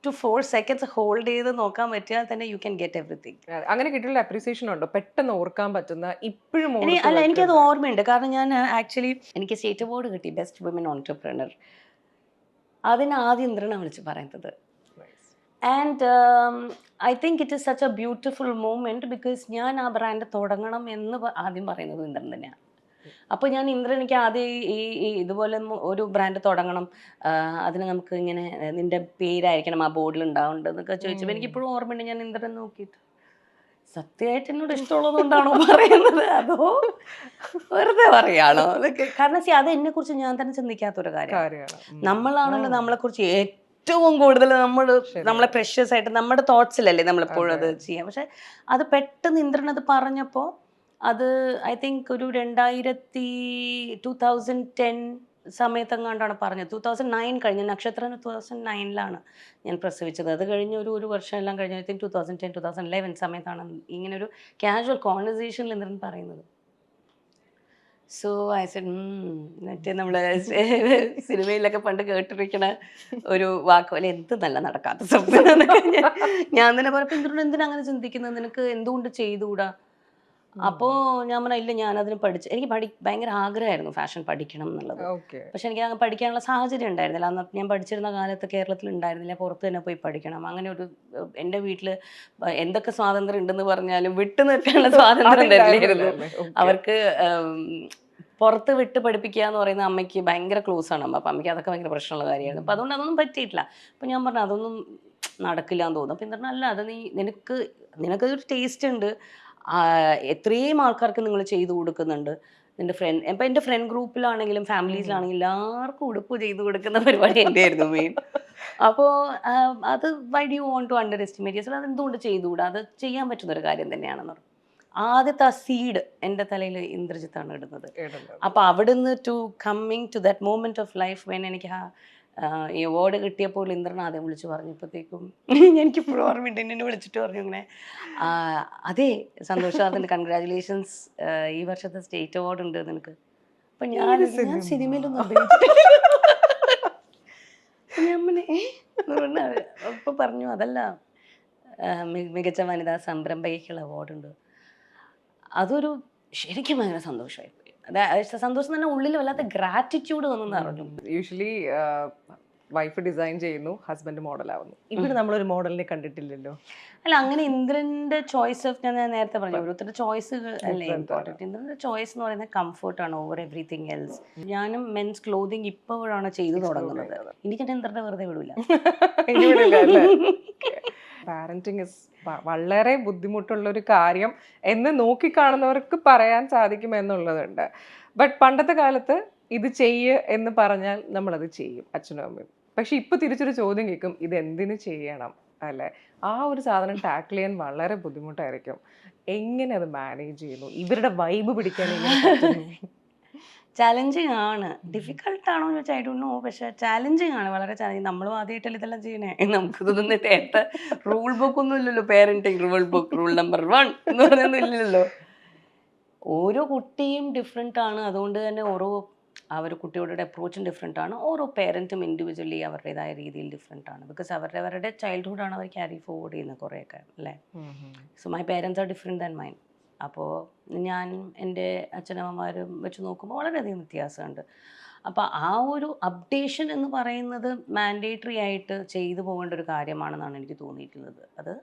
to four seconds hold ചെയ്ത് നോക്കാൻ പറ്റിയാൽ തന്നെ യു ക്യാൻ ഗെറ്റ് എവറിത്തിങ് അങ്ങനെ കിട്ടിയുള്ള അപ്രീസിയേഷൻ ഉണ്ടോ? പെട്ടെന്ന് ഓർക്കാൻ പറ്റുന്ന ഇപ്പോഴും അല്ല എനിക്കത് ഓർമ്മയുണ്ട്. കാരണം ഞാൻ ആക്ച്വലി എനിക്ക് സ്റ്റേറ്റ് അവാർഡ് കിട്ടി ബെസ്റ്റ് വുമൻ ഓൺടർപ്രണർ അതിന് ആദ്യം ഇന്ദ്രനാണ് വിളിച്ച് പറയുന്നത്. And I think it is such a beautiful moment because ഞാൻ ആ ബ്രാൻഡ് തുടങ്ങണം എന്ന് ആദ്യം പറയുന്നത് ഇന്ദ്രൻ തന്നെയാണ് അപ്പോൾ ഞാൻ ഇന്ദ്രൻ എനിക്ക് ആദ്യം ഈ- ഈ ഇതുപോലെ ഒരു ബ്രാൻഡ് തുടങ്ങണം. അതിന് നമുക്ക് ഇങ്ങനെ നിന്റെ പേരായിരിക്കണം ആ ബോർഡിൽ ഉണ്ടാവേണ്ടത് എന്നൊക്കെ ചോദിച്ചപ്പോൾ എനിക്ക് ഇപ്പോഴും ഓർമ്മയുണ്ട് ഞാൻ ഇന്ദ്രൻ നോക്കിയിട്ട്. സത്യമായിട്ട് എന്നോട് ഇഷ്ടമുള്ളത് കൊണ്ടാണോ പറയുന്നത്? അതോ വെറുതെ പറയാണോ? അതൊക്കെ കാരണം see, അത് എന്നെ കുറിച്ച് ഞാൻ തന്നെ ചിന്തിക്കാത്തൊരു കാര്യം കാര്യമാണ്. നമ്മളാണല്ലോ നമ്മളെ കുറിച്ച് ഏറ്റവും കൂടുതൽ നമ്മൾ. നമ്മളെ പ്രഷ്യസ് ആയിട്ട് നമ്മുടെ തോട്ട്സിലല്ലേ നമ്മളെപ്പോഴും അത്. ചെയ്യാം. പക്ഷെ അത് പെട്ടെന്ന് ഇന്ദ്രൻ അത് പറഞ്ഞപ്പോൾ അത് ഐ തിങ്ക് ഒരു രണ്ടായിരത്തി ടു തൗസൻഡ് ടെൻ സമയത്തെങ്ങാണ്ടാണ് പറഞ്ഞത്. ടു തൗസൻഡ് നയൻ കഴിഞ്ഞ നക്ഷത്രം ടു തൗസൻഡ് നയനിലാണ് ഞാൻ പ്രസവിച്ചത്. അത് കഴിഞ്ഞ് ഒരു ഒരു വർഷം എല്ലാം കഴിഞ്ഞ two thousand ten two thousand eleven സമയത്താണ് ഇങ്ങനെ ഒരു കാഷ്വൽ കോൺവെർസേഷനിൽ ഇന്ദ്രൻ പറയുന്നത്. സോ ഐ സെഡ് മറ്റേ നമ്മൾ സിനിമയിലൊക്കെ പണ്ട് കേട്ടിരിക്കണ ഒരു വാക്ക് പോലെ എന്ത് നല്ല നടക്കാത്ത സ്വപ്നം ഞാൻ തന്നെ പറഞ്ഞപ്പോൾ എന്തുകൊണ്ട് എന്തിനാ അങ്ങനെ ചിന്തിക്കുന്നത്? നിനക്ക് എന്തുകൊണ്ട് ചെയ്തുകൂടാ? അപ്പോൾ ഞാൻ പറഞ്ഞ ഇല്ല ഞാനതിന് പഠിച്ചു എനിക്ക് പഠി ഭയങ്കര ആഗ്രഹമായിരുന്നു ഫാഷൻ പഠിക്കണം എന്നുള്ളത്. പക്ഷെ എനിക്ക് അങ്ങനെ പഠിക്കാനുള്ള സാഹചര്യം ഉണ്ടായിരുന്നില്ല. അന്ന് ഞാൻ പഠിച്ചിരുന്ന കാലത്ത് കേരളത്തിൽ ഉണ്ടായിരുന്നില്ല. പുറത്ത് തന്നെ പോയി പഠിക്കണം. അങ്ങനെ ഒരു എന്റെ എന്റെ വീട്ടിൽ എന്തൊക്കെ സ്വാതന്ത്ര്യം ഉണ്ടെന്ന് പറഞ്ഞാലും വിട്ടു നിൽക്കാനുള്ള സ്വാതന്ത്ര്യം തന്നെയായിരുന്നു അവർക്ക് പുറത്ത് വിട്ട് പഠിപ്പിക്കുക എന്ന് പറയുന്ന അമ്മയ്ക്ക് ഭയങ്കര ക്ലോസ് ആണ് അമ്മ. അപ്പം അമ്മയ്ക്ക് അതൊക്കെ ഭയങ്കര പ്രശ്നമുള്ള കാര്യമാണ് അപ്പം അതുകൊണ്ട് അതൊന്നും പറ്റിയിട്ടില്ല. അപ്പം ഞാൻ പറഞ്ഞു അതൊന്നും നടക്കില്ല എന്ന് തോന്നുന്നു. അപ്പം എന്താണ് അല്ല അത് നീ നിനക്ക് നിനക്കൊരു ടേസ്റ്റ് ഉണ്ട്. എത്രയും ആൾക്കാർക്ക് നിങ്ങൾ ചെയ്തു കൊടുക്കുന്നുണ്ട്. എന്റെ ഫ്രണ്ട് ഇപ്പം എന്റെ ഫ്രണ്ട് ഗ്രൂപ്പിലാണെങ്കിലും ഫാമിലീസിലാണെങ്കിലും എല്ലാവർക്കും ഉടുപ്പ് ചെയ്തു കൊടുക്കുന്ന പരിപാടി എന്റെ ആയിരുന്നു മെയിൻ അപ്പോൾ അത് why do want to underestimate അത് എന്തുകൊണ്ട് ചെയ്തുകൂടാ അത് ചെയ്യാൻ പറ്റുന്ന ഒരു കാര്യം തന്നെയാണെന്ന് പറഞ്ഞു ആദ്യത്തെ ആ സീഡ് എന്റെ തലയിൽ ഇന്ദ്രജിത്താണ് ഇടുന്നത്. അപ്പോൾ അവിടുന്ന് to coming to that moment of life when എനിക്ക് ഈ അവാർഡ് കിട്ടിയപ്പോൾ ഇന്ദ്രൻ ആദ്യം വിളിച്ച് പറഞ്ഞപ്പോഴത്തേക്കും എനിക്കിപ്പോഴും ഓർമ്മയുണ്ട് എന്നെ വിളിച്ചിട്ട് പറഞ്ഞു അങ്ങനെ. അതെ സന്തോഷവാർത്തന്റെ കൺഗ്രാചുലേഷൻസ് ഈ വർഷത്തെ സ്റ്റേറ്റ് അവാർഡ് ഉണ്ട് നിനക്ക്. അപ്പം ഞാൻ ഞാൻ സിനിമയിലൊന്നും ഞാൻ അപ്പോൾ പറഞ്ഞു അതല്ല മികച്ച വനിതാ സംരംഭകൾ അവാർഡ് ഉണ്ട്. അതൊരു ശരിക്കും ഭയങ്കര സന്തോഷമായി സന്തോഷം തന്നെ ഉള്ളിൽ വല്ലാത്ത ഗ്രാറ്റിറ്റ്യൂഡ് വന്നെന്ന് അറിഞ്ഞു യൂഷ്വലി വൈഫ് ഡിസൈൻ ചെയ്യുന്നു ഹസ്ബൻഡ് മോഡൽ മോഡലാവുന്നു ഇവിടെ നമ്മളൊരു മോഡലിനെ കണ്ടിട്ടില്ലല്ലോ. അല്ല അങ്ങനെ ഇന്ദ്രന്റെ ചോയ്സ് ഓഫ് ഞാൻ നേരത്തെ പറഞ്ഞു ഓരോരുത്തരുടെ ചോയ്സ് അല്ലേ ഇമ്പോർട്ടന്റ് ഇന്ദ്രന്റെ ചോയ്സ് എന്ന് പറയുന്നത് ആണ് ഓവർ എവറിത്തിങ് എൽസ് ഞാനും മെൻസ് ക്ലോതിങ് ഇപ്പോഴാണ് ചെയ്തു തുടങ്ങുന്നത്. എനിക്ക് ഇന്ദ്രന്റെ വെറുതെ വിടൂല. പാരന്റിങ് ഇസ് വളരെ ബുദ്ധിമുട്ടുള്ള ഒരു കാര്യം എന്ന് നോക്കിക്കാണുന്നവർക്ക് പറയാൻ സാധിക്കും എന്നുള്ളതുണ്ട്. ബട്ട് പണ്ടത്തെ കാലത്ത് ഇത് ചെയ്യ് എന്ന് പറഞ്ഞാൽ നമ്മളത് ചെയ്യും അച്ഛനും അമ്മയും. പക്ഷെ ഇപ്പൊ തിരിച്ചൊരു ചോദ്യം കേൾക്കും ഇത് എന്തിനു ചെയ്യണം അല്ലെ? ആ ഒരു സാധനം ടാക്കിൾ ചെയ്യാൻ വളരെ ബുദ്ധിമുട്ടായിരിക്കും. എങ്ങനെ അത് മാനേജ് ചെയ്യുന്നു? ഇവരുടെ വൈബ് പിടിക്കാൻ? ചാലഞ്ചിങ് ആണ്. ഡിഫിക്കൽട്ട് ആണോ എന്ന് വെച്ചാൽ ഐ ഡോ നോ പക്ഷെ ചാലഞ്ചിങ് ആണ്. വളരെ ചാലഞ്ചിങ് നമ്മളും ആദ്യമായിട്ടല്ലേ ഇതെല്ലാം ചെയ്യണേ? നമുക്ക് ഇതൊന്നും നേരത്തെ റൂൾ ബുക്ക് ഒന്നും ഇല്ലല്ലോ. Parenting rule book rule number one എന്ന് പറയുന്നത് ഇല്ലല്ലോ. ഓരോ കുട്ടിയും ഡിഫറെന്റ് ആണ്. അതുകൊണ്ട് തന്നെ ഓരോ അവർ കുട്ടിയോടുടെ അപ്രോച്ചും ഡിഫറെന്റ് ആണ്. ഓരോ പേരന്റും ഇൻഡിവിജ്വലി അവരുടേതായ രീതിയിൽ ഡിഫറെന്റ് ആണ്. ബിക്കോസ് അവരുടെ അവരുടെ ചൈൽഡ്ഹുഡാണ് അവർ ക്യാരി ഫോർവേഡ് ചെയ്യുന്നത് കുറേയൊക്കെ അല്ലേ. So my parents are different than mine അപ്പോൾ ഞാൻ എന്റെ അച്ഛനമ്മമാരും വെച്ച് നോക്കുമ്പോൾ വളരെയധികം വ്യത്യാസമുണ്ട്. അപ്പോൾ ആ ഒരു അപ്ഡേഷൻ എന്ന് പറയുന്നത് മാൻഡേറ്ററി ആയിട്ട് ചെയ്തു പോകേണ്ട ഒരു കാര്യമാണെന്നാണ് എനിക്ക് തോന്നിയിട്ടുള്ളത്. അത്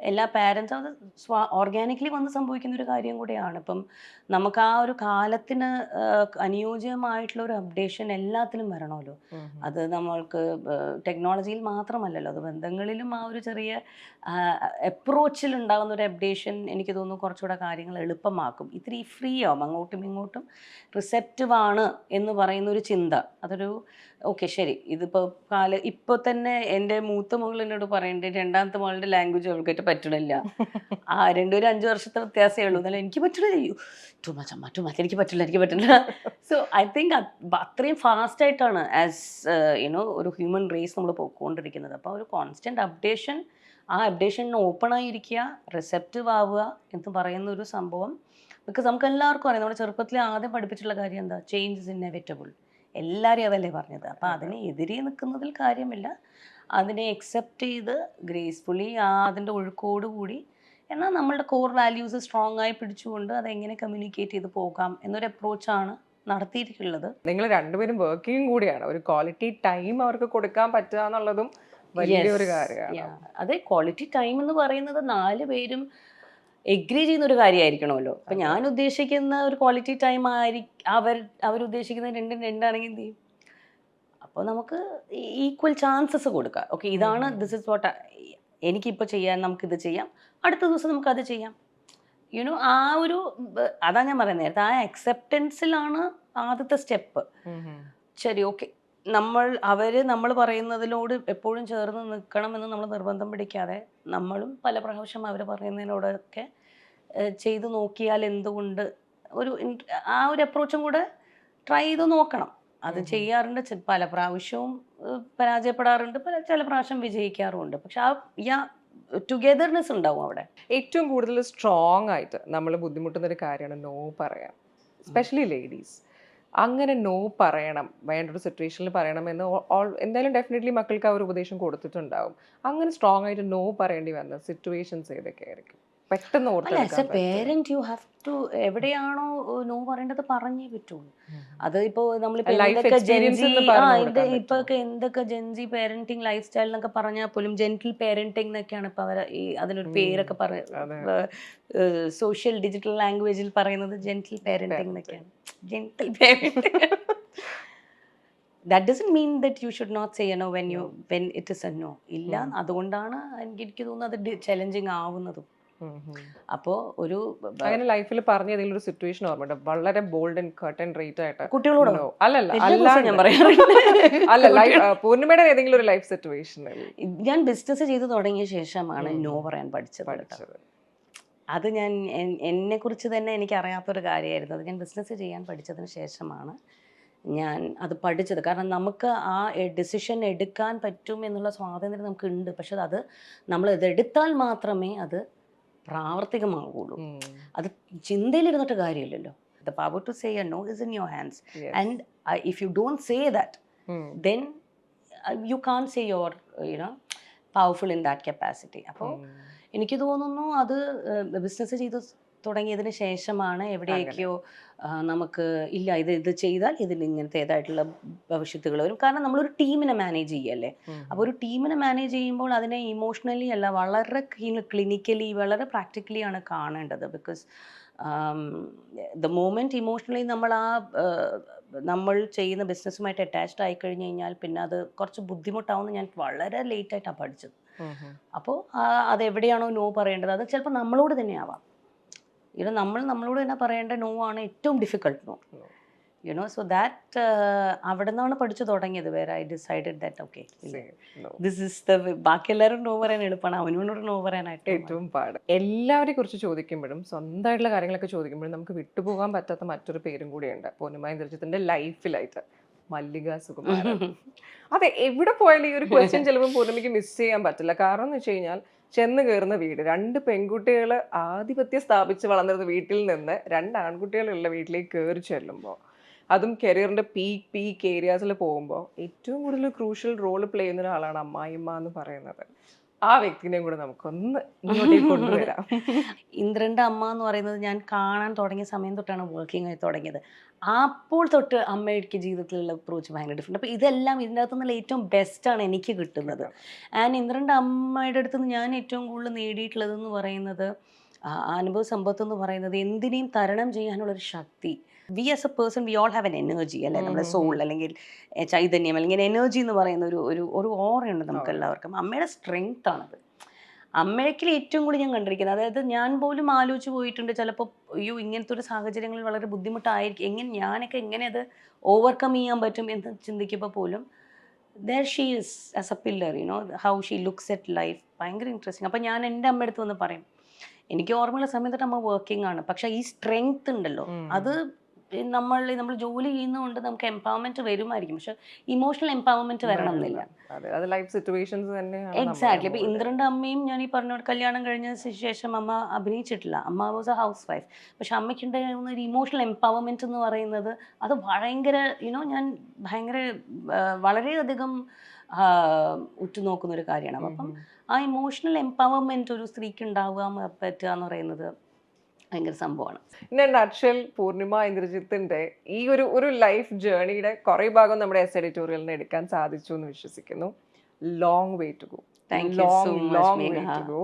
എല്ലാ പാരൻസും അത് സ്വാ ഓർഗാനിക്കലി വന്ന് സംഭവിക്കുന്ന ഒരു കാര്യം കൂടെയാണ്. ഇപ്പം നമുക്ക് ആ ഒരു കാലത്തിന് അനുയോജ്യമായിട്ടുള്ള ഒരു അപ്ഡേഷൻ എല്ലാത്തിലും വരണമല്ലോ. അത് നമ്മൾക്ക് ടെക്നോളജിയിൽ മാത്രമല്ലല്ലോ. അത് ബന്ധങ്ങളിലും ആ ഒരു ചെറിയ അപ്രോച്ചിൽ ഉണ്ടാകുന്ന ഒരു അപ്ഡേഷൻ എനിക്ക് തോന്നുന്നു കുറച്ചുകൂടെ കാര്യങ്ങൾ എളുപ്പമാക്കും. ഇത്തിരി ഫ്രീ ആവും. അങ്ങോട്ടും ഇങ്ങോട്ടും റിസെപ്റ്റീവ് ആണ് എന്ന് പറയുന്ന ഒരു ചിന്ത. അതൊരു ഓക്കെ ശരി. ഇതിപ്പോൾ കാല ഇപ്പോൾ തന്നെ എന്റെ മൂത്ത മകൾ എന്നോട് പറയേണ്ടത് രണ്ടാമത്തെ മകളുടെ ലാംഗ്വേജ് അവൾക്കായിട്ട് പറ്റണില്ല. ആ രണ്ടുപേരും അഞ്ച് വർഷത്തെ വ്യത്യാസമേ ഉള്ളൂ. എന്നാലും എനിക്ക് പറ്റില്ല ടു മച്ച് അമ്മ ടു മച്ച് എനിക്ക് പറ്റില്ല എനിക്ക് പറ്റില്ല സോ ഐ തിങ്ക് അത്രയും ഫാസ്റ്റ് ആയിട്ടാണ് ആസ് യുനോ ഒരു ഹ്യൂമൻ റേസ് നമ്മൾ പോയിക്കൊണ്ടിരിക്കുന്നത്. അപ്പോൾ ഒരു കോൺസ്റ്റന്റ് അപ്ഡേഷൻ ആ അപ്ഡേഷൻ ഓപ്പൺ ആയിരിക്കുക റിസെപ്റ്റീവ് ആവുക എന്ന് പറയുന്ന ഒരു സംഭവം. ബിക്കോസ് നമുക്ക് എല്ലാവർക്കും അറിയാം നമ്മുടെ ചെറുപ്പത്തിൽ ആദ്യം പഠിപ്പിച്ചിട്ടുള്ള കാര്യം എന്താ? ചേഞ്ച് ഇസ് ഇന്നെവിറ്റബിൾ എല്ലാവരും അതല്ലേ പറഞ്ഞത്. അപ്പോൾ അതിനെ എതിരെ നിൽക്കുന്നതിൽ കാര്യമില്ല. അതിനെ എക്സെപ്റ്റ് ചെയ്ത് ഗ്രേസ്ഫുള്ളി ആ അതിന്റെ ഒഴുക്കോടുകൂടി എന്നാൽ നമ്മളുടെ കോർ വാല്യൂസ് സ്ട്രോങ് ആയി പിടിച്ചുകൊണ്ട് അതെങ്ങനെ കമ്മ്യൂണിക്കേറ്റ് ചെയ്ത് പോകാം എന്നൊരു അപ്രോച്ചാണ് നടത്തിയിട്ടുള്ളത് നിങ്ങൾ രണ്ടുപേരും വർക്കിംഗ് കൂടിയാണ്. ഒരു ക്വാളിറ്റി ടൈം അവർക്ക് കൊടുക്കാൻ പറ്റുക എന്നുള്ളതും വലിയൊരു കാര്യമാണ്. അതെ ക്വാളിറ്റി ടൈം എന്ന് പറയുന്നത് നാല് പേരും എഗ്രി ചെയ്യുന്ന ഒരു കാര്യമായിരിക്കണമല്ലോ അപ്പൊ ഞാൻ ഉദ്ദേശിക്കുന്ന ഒരു ക്വാളിറ്റി ടൈം ആയിരിക്കും അവർ അവരുദ്ദേശിക്കുന്ന രണ്ടും രണ്ടാണെങ്കിൽ എന്ത് ചെയ്യും? അപ്പോൾ നമുക്ക് ഈക്വൽ ചാൻസസ് കൊടുക്കുക ഓക്കെ ഇതാണ് ദിസ് ഇസ് വാട്ട് എനിക്കിപ്പോൾ ചെയ്യാൻ നമുക്കിത് ചെയ്യാം. അടുത്ത ദിവസം നമുക്ക് അത് ചെയ്യാം യുനോ ആ ഒരു അതാ ഞാൻ പറയുന്നത് നേരത്തെ ആ അക്സെപ്റ്റൻസിലാണ് ആദ്യത്തെ സ്റ്റെപ്പ് ശരി ഓക്കെ നമ്മൾ അവർ നമ്മൾ പറയുന്നതിനോട് എപ്പോഴും ചേർന്ന് നിൽക്കണമെന്ന് നമ്മൾ നിർബന്ധം പിടിക്കാതെ നമ്മളും പല പ്രാവശ്യം അവർ പറയുന്നതിനോടൊക്കെ ചെയ്തു നോക്കിയാൽ എന്തുകൊണ്ട് ഒരു ആ ഒരു അപ്രോച്ചും കൂടെ ട്രൈ ചെയ്ത് നോക്കണം. അത്. ചെയ്യാറുണ്ട്. പല പ്രാവശ്യവും പരാജയപ്പെടാറുണ്ട്. പല ചില പ്രാവശ്യം വിജയിക്കാറുമുണ്ട്. പക്ഷെ ആ യാ ടുഗെദർനെസ് ഉണ്ടാവും അവിടെ. ഏറ്റവും കൂടുതൽ സ്ട്രോങ് ആയിട്ട് നമ്മൾ ബുദ്ധിമുട്ടുന്ന ഒരു കാര്യമാണ് നോ പറയാം സ്പെഷ്യലി ലേഡീസ് അങ്ങനെ നോ പറയണം. വേണ്ട ഒരു സിറ്റുവേഷനിൽ പറയണമെന്ന് എന്തായാലും ഡെഫിനറ്റ്ലി മക്കൾക്ക് ആ ഒരു ഉപദേശം കൊടുത്തിട്ടുണ്ടാവും. അങ്ങനെ സ്ട്രോങ് ആയിട്ട് നോ പറയേണ്ടി വന്ന സിറ്റുവേഷൻസ് ഏതൊക്കെ ആയിരിക്കും പെട്ടെന്ന് as a. Parent you have to എവിടെയാണോ നോ പറയേണ്ടത് പറഞ്ഞേ പറ്റുള്ളൂ. അത് ഇപ്പോ നമ്മളിപ്പോ എന്തൊക്കെ ജെൻസി ഇപ്പൊ എന്തൊക്കെ ജെൻസി പേരന്റിങ് ലൈഫ് സ്റ്റൈൽ എന്നൊക്കെ പറഞ്ഞാൽ പോലും ജെന്റിൽ പേരന്റിങ് എന്നൊക്കെയാണ് ഇപ്പൊ അവരെ ഈ അതിനൊരു പേരൊക്കെ പറയ പറയുന്നത് സോഷ്യൽ ഡിജിറ്റൽ ലാംഗ്വേജിൽ പറയുന്നത് ജെന്റിൽ പേരന്റിങ്. എന്നൊക്കെയാണ് gentle parenting that doesn't mean that you should not say no when you when it is a no ഇല്ല. അതുകൊണ്ടാണ് എനിക്ക് എനിക്ക് തോന്നുന്നത് അത് ചലഞ്ചിങ് ആവുന്നതും. അപ്പോൾ ഒരു അങ്ങനെ ലൈഫിൽ പറഞ്ഞ ഏതെങ്കിലും ഒരു സിറ്റുവേഷൻ ഓർമ്മയുണ്ട് വളരെ ബോൾഡ് ആൻഡ് കട്ട് റേറ്റ് ആയിട്ട്. കുട്ടികളോടോ? അല്ലല്ല അല്ല ഞാൻ. പറയാറുണ്ട് അല്ല ലൈഫ് പൂർണിമയുടെ ഏതെങ്കിലും ഒരു ലൈഫ് സിറ്റുവേഷൻ ഞാൻ ബിസിനസ് ചെയ്തു തുടങ്ങിയ ശേഷമാണ് നോ പറയാൻ പഠിച്ചത് പഠിച്ചത്. അത് ഞാൻ എന്നെ കുറിച്ച് തന്നെ എനിക്ക് അറിയാത്തൊരു കാര്യമായിരുന്നു അത് ഞാൻ ബിസിനസ് ചെയ്യാൻ പഠിച്ചതിന് ശേഷമാണ് ഞാൻ അത് പഠിച്ചത്. കാരണം നമുക്ക് ആ ഡിസിഷൻ എടുക്കാൻ പറ്റും എന്നുള്ള സ്വാതന്ത്ര്യം നമുക്കുണ്ട്. പക്ഷെ അത് നമ്മൾ ഇതെടുത്താൽ മാത്രമേ അത് പ്രാവർത്തികമാവുള്ളൂ. അത് ചിന്തയിലിരുന്നിട്ട് കാര്യമില്ലല്ലോ. The power to say no is in your hands and if you don't say that then you can't say your you know powerful in that capacity അപ്പോൾ എനിക്ക് തോന്നുന്നു അത് ബിസിനസ് ചെയ്ത് തുടങ്ങിയതിന് ശേഷമാണ് എവിടെയൊക്കെയോ നമുക്ക് ഇല്ല ഇത് ഇത് ചെയ്താൽ ഇതിൽ ഇങ്ങനത്തെ ഏതായിട്ടുള്ള ഭവിഷ്യത്തുകൾ വരും. കാരണം നമ്മളൊരു ടീമിനെ മാനേജ് ചെയ്യല്ലേ. അപ്പോൾ ഒരു ടീമിനെ മാനേജ് ചെയ്യുമ്പോൾ അതിനെ ഇമോഷണലി അല്ല വളരെ ക്ലിനിക്കലി വളരെ പ്രാക്ടിക്കലി ആണ് കാണേണ്ടത്. ബിക്കോസ് ദ മോമെന്റ് ഇമോഷണലി നമ്മൾ ആ നമ്മൾ ചെയ്യുന്ന ബിസിനസ്സുമായിട്ട് അറ്റാച്ച്ഡ് ആയി കഴിഞ്ഞു കഴിഞ്ഞാൽ പിന്നെ അത് കുറച്ച് ബുദ്ധിമുട്ടാവുമെന്ന് ഞാൻ വളരെ ലേറ്റായിട്ടാണ് പഠിച്ചത്. അപ്പോൾ അതെവിടെയാണോ നോ പറയേണ്ടത്. അത് ചിലപ്പോൾ നമ്മളോട് തന്നെ ആവാം. യുനോ നമ്മൾ നമ്മളോട് തന്നെ പറയേണ്ട നോ ആണ് ഏറ്റവും difficult no. You know so that അവിടെ നിന്നാണ് പഠിച്ചു തുടങ്ങിയത് വേറെ I decided that okay. This is the ബാക്കി എല്ലാവരും നോ പറയാൻ എളുപ്പമാണ് അവനോട് നോ പറയാനായിട്ട് ഏറ്റവും പാട്. എല്ലാവരെ കുറിച്ച് ചോദിക്കുമ്പോഴും സ്വന്തമായിട്ടുള്ള കാര്യങ്ങളൊക്കെ ചോദിക്കുമ്പോഴും നമുക്ക് വിട്ടുപോകാൻ പറ്റാത്ത മറ്റൊരു പേരും കൂടിയുണ്ട്. പൊന്നുമായി ഇന്ദ്രജിത്തിന്റെ ലൈഫിലായിട്ട്. മല്ലിക സുകുമാരൻ. അതെ എവിടെ പോയാലും ഈ ഒരു ക്വസ്റ്റ്യൻ ചിലപ്പോൾ പൂർണിമയ്ക്ക് മിസ് ചെയ്യാൻ പറ്റില്ല. കാരണം എന്ന് വെച്ച് കഴിഞ്ഞാൽ ചെന്ന് കയറുന്ന വീട്. രണ്ട് പെൺകുട്ടികൾ ആധിപത്യം സ്ഥാപിച്ച് വളർന്നിരുന്ന വീട്ടിൽ നിന്ന് രണ്ട് ആൺകുട്ടികളുള്ള വീട്ടിലേക്ക് കയറി ചെല്ലുമ്പോൾ അതും കരിയറിന്റെ പീക്ക് പീക്ക് ഏരിയാസിൽ പോകുമ്പോൾ ഏറ്റവും കൂടുതൽ ക്രൂഷ്യൽ റോൾ പ്ലേ ചെയ്യുന്ന ഒരാളാണ് അമ്മായിമ്മ എന്ന് പറയുന്നത്. ആ വ്യക്തിനെയും കൂടെ നമുക്കൊന്ന് കൊണ്ടുവരാം. ഇന്ദ്രന്റെ അമ്മ എന്ന് പറയുന്നത് ഞാൻ കാണാൻ തുടങ്ങിയ സമയം തൊട്ടാണ് വർക്കിംഗ് ആയി തുടങ്ങിയത്. അപ്പോൾ തൊട്ട് അമ്മയ്ക്ക് ജീവിതത്തിലുള്ള അപ്രോച്ച് ഭയങ്കര ഡിഫറെന്റ് അപ്പോൾ ഇതെല്ലാം ഇതിന്റെ അകത്തു നിന്നുള്ള ഏറ്റവും ബെസ്റ്റാണ് എനിക്ക് കിട്ടുന്നത്. ആൻഡ് ഇന്ദ്രന്റെ അമ്മയുടെ അടുത്ത് നിന്ന് ഞാൻ ഏറ്റവും കൂടുതൽ നേടിയിട്ടുള്ളതെന്ന് പറയുന്നത് അനുഭവ സമ്പത്ത് എന്ന് പറയുന്നത് എന്തിനേയും തരണം ചെയ്യാനുള്ളൊരു ശക്തി. We as a person we all have an energy അല്ലെ? നമ്മുടെ സോൾ അല്ലെങ്കിൽ ചൈതന്യം അല്ലെങ്കിൽ എനർജി എന്ന് പറയുന്ന ഒരു ഒരു ഒരു ഓറയുണ്ട് നമുക്ക് എല്ലാവർക്കും അമ്മയുടെ സ്ട്രെങ്ത് ആണത്. അമ്മയ്ക്കിൽ ഏറ്റവും കൂടി ഞാൻ കണ്ടിരിക്കുന്നത് അതായത് ഞാൻ പോലും ആലോചിച്ച് പോയിട്ടുണ്ട് ചിലപ്പോൾ അയ്യോ ഇങ്ങനത്തെ ഒരു സാഹചര്യങ്ങളിൽ വളരെ ബുദ്ധിമുട്ടായിരിക്കും എങ്ങനെ ഞാനൊക്കെ എങ്ങനെ അത് ഓവർകം ചെയ്യാൻ പറ്റും എന്ന് ചിന്തിക്കുമ്പോൾ പോലും there she is as a pillar you know how she looks at life ഭയങ്കര ഇൻട്രസ്റ്റിംഗ് അപ്പോൾ ഞാൻ എന്റെ അമ്മ അടുത്ത് വന്ന് പറയും എനിക്ക് ഓർമ്മയുള്ള സമയം തൊട്ട് അമ്മ വർക്കിംഗ് ആണ്. പക്ഷേ ഈ സ്ട്രെങ്ത് ഉണ്ടല്ലോ അത് നമ്മൾ നമ്മൾ ജോലി ചെയ്യുന്നതുകൊണ്ട് നമുക്ക് എംപവർമെന്റ് വരുമായിരിക്കും. പക്ഷെ ഇമോഷണൽ എംപവർമെന്റ് വരണം എന്നില്ല എക്സാക്ട്ലി ഇപ്പൊ ഇന്ദ്രന്റെ അമ്മയും ഞാൻ ഈ പറഞ്ഞ കല്യാണം കഴിഞ്ഞ ശേഷം അമ്മ അഭിനയിച്ചിട്ടില്ല. അമ്മ വാസ് എ ഹൗസ് വൈഫ് പക്ഷെ അമ്മയ്ക്ക് ഉണ്ടായിരുന്ന ഒരു ഇമോഷണൽ എംപവർമെന്റ് എന്ന് പറയുന്നത് അത് ഭയങ്കര യുനോ ഞാൻ ഭയങ്കര വളരെയധികം ഉറ്റുനോക്കുന്ന ഒരു കാര്യമാണ്. അപ്പം ആ ഇമോഷണൽ എംപവർമെന്റ് ഒരു സ്ത്രീക്ക് ഉണ്ടാവുക പറ്റുക എന്ന് പറയുന്നത് ഭയങ്കര സംഭവമാണ്. പിന്നെ അക്ഷൽ പൂർണിമ ഇന്ദ്രജിത്തിന്റെ ഈ ഒരു ഒരു ലൈഫ് ജേണിയുടെ കുറെ ഭാഗം നമ്മുടെ എസ് എഡിറ്റോറിയലിന് എടുക്കാൻ സാധിച്ചു എന്ന് വിശ്വസിക്കുന്നു long way to go thank you so long long way to go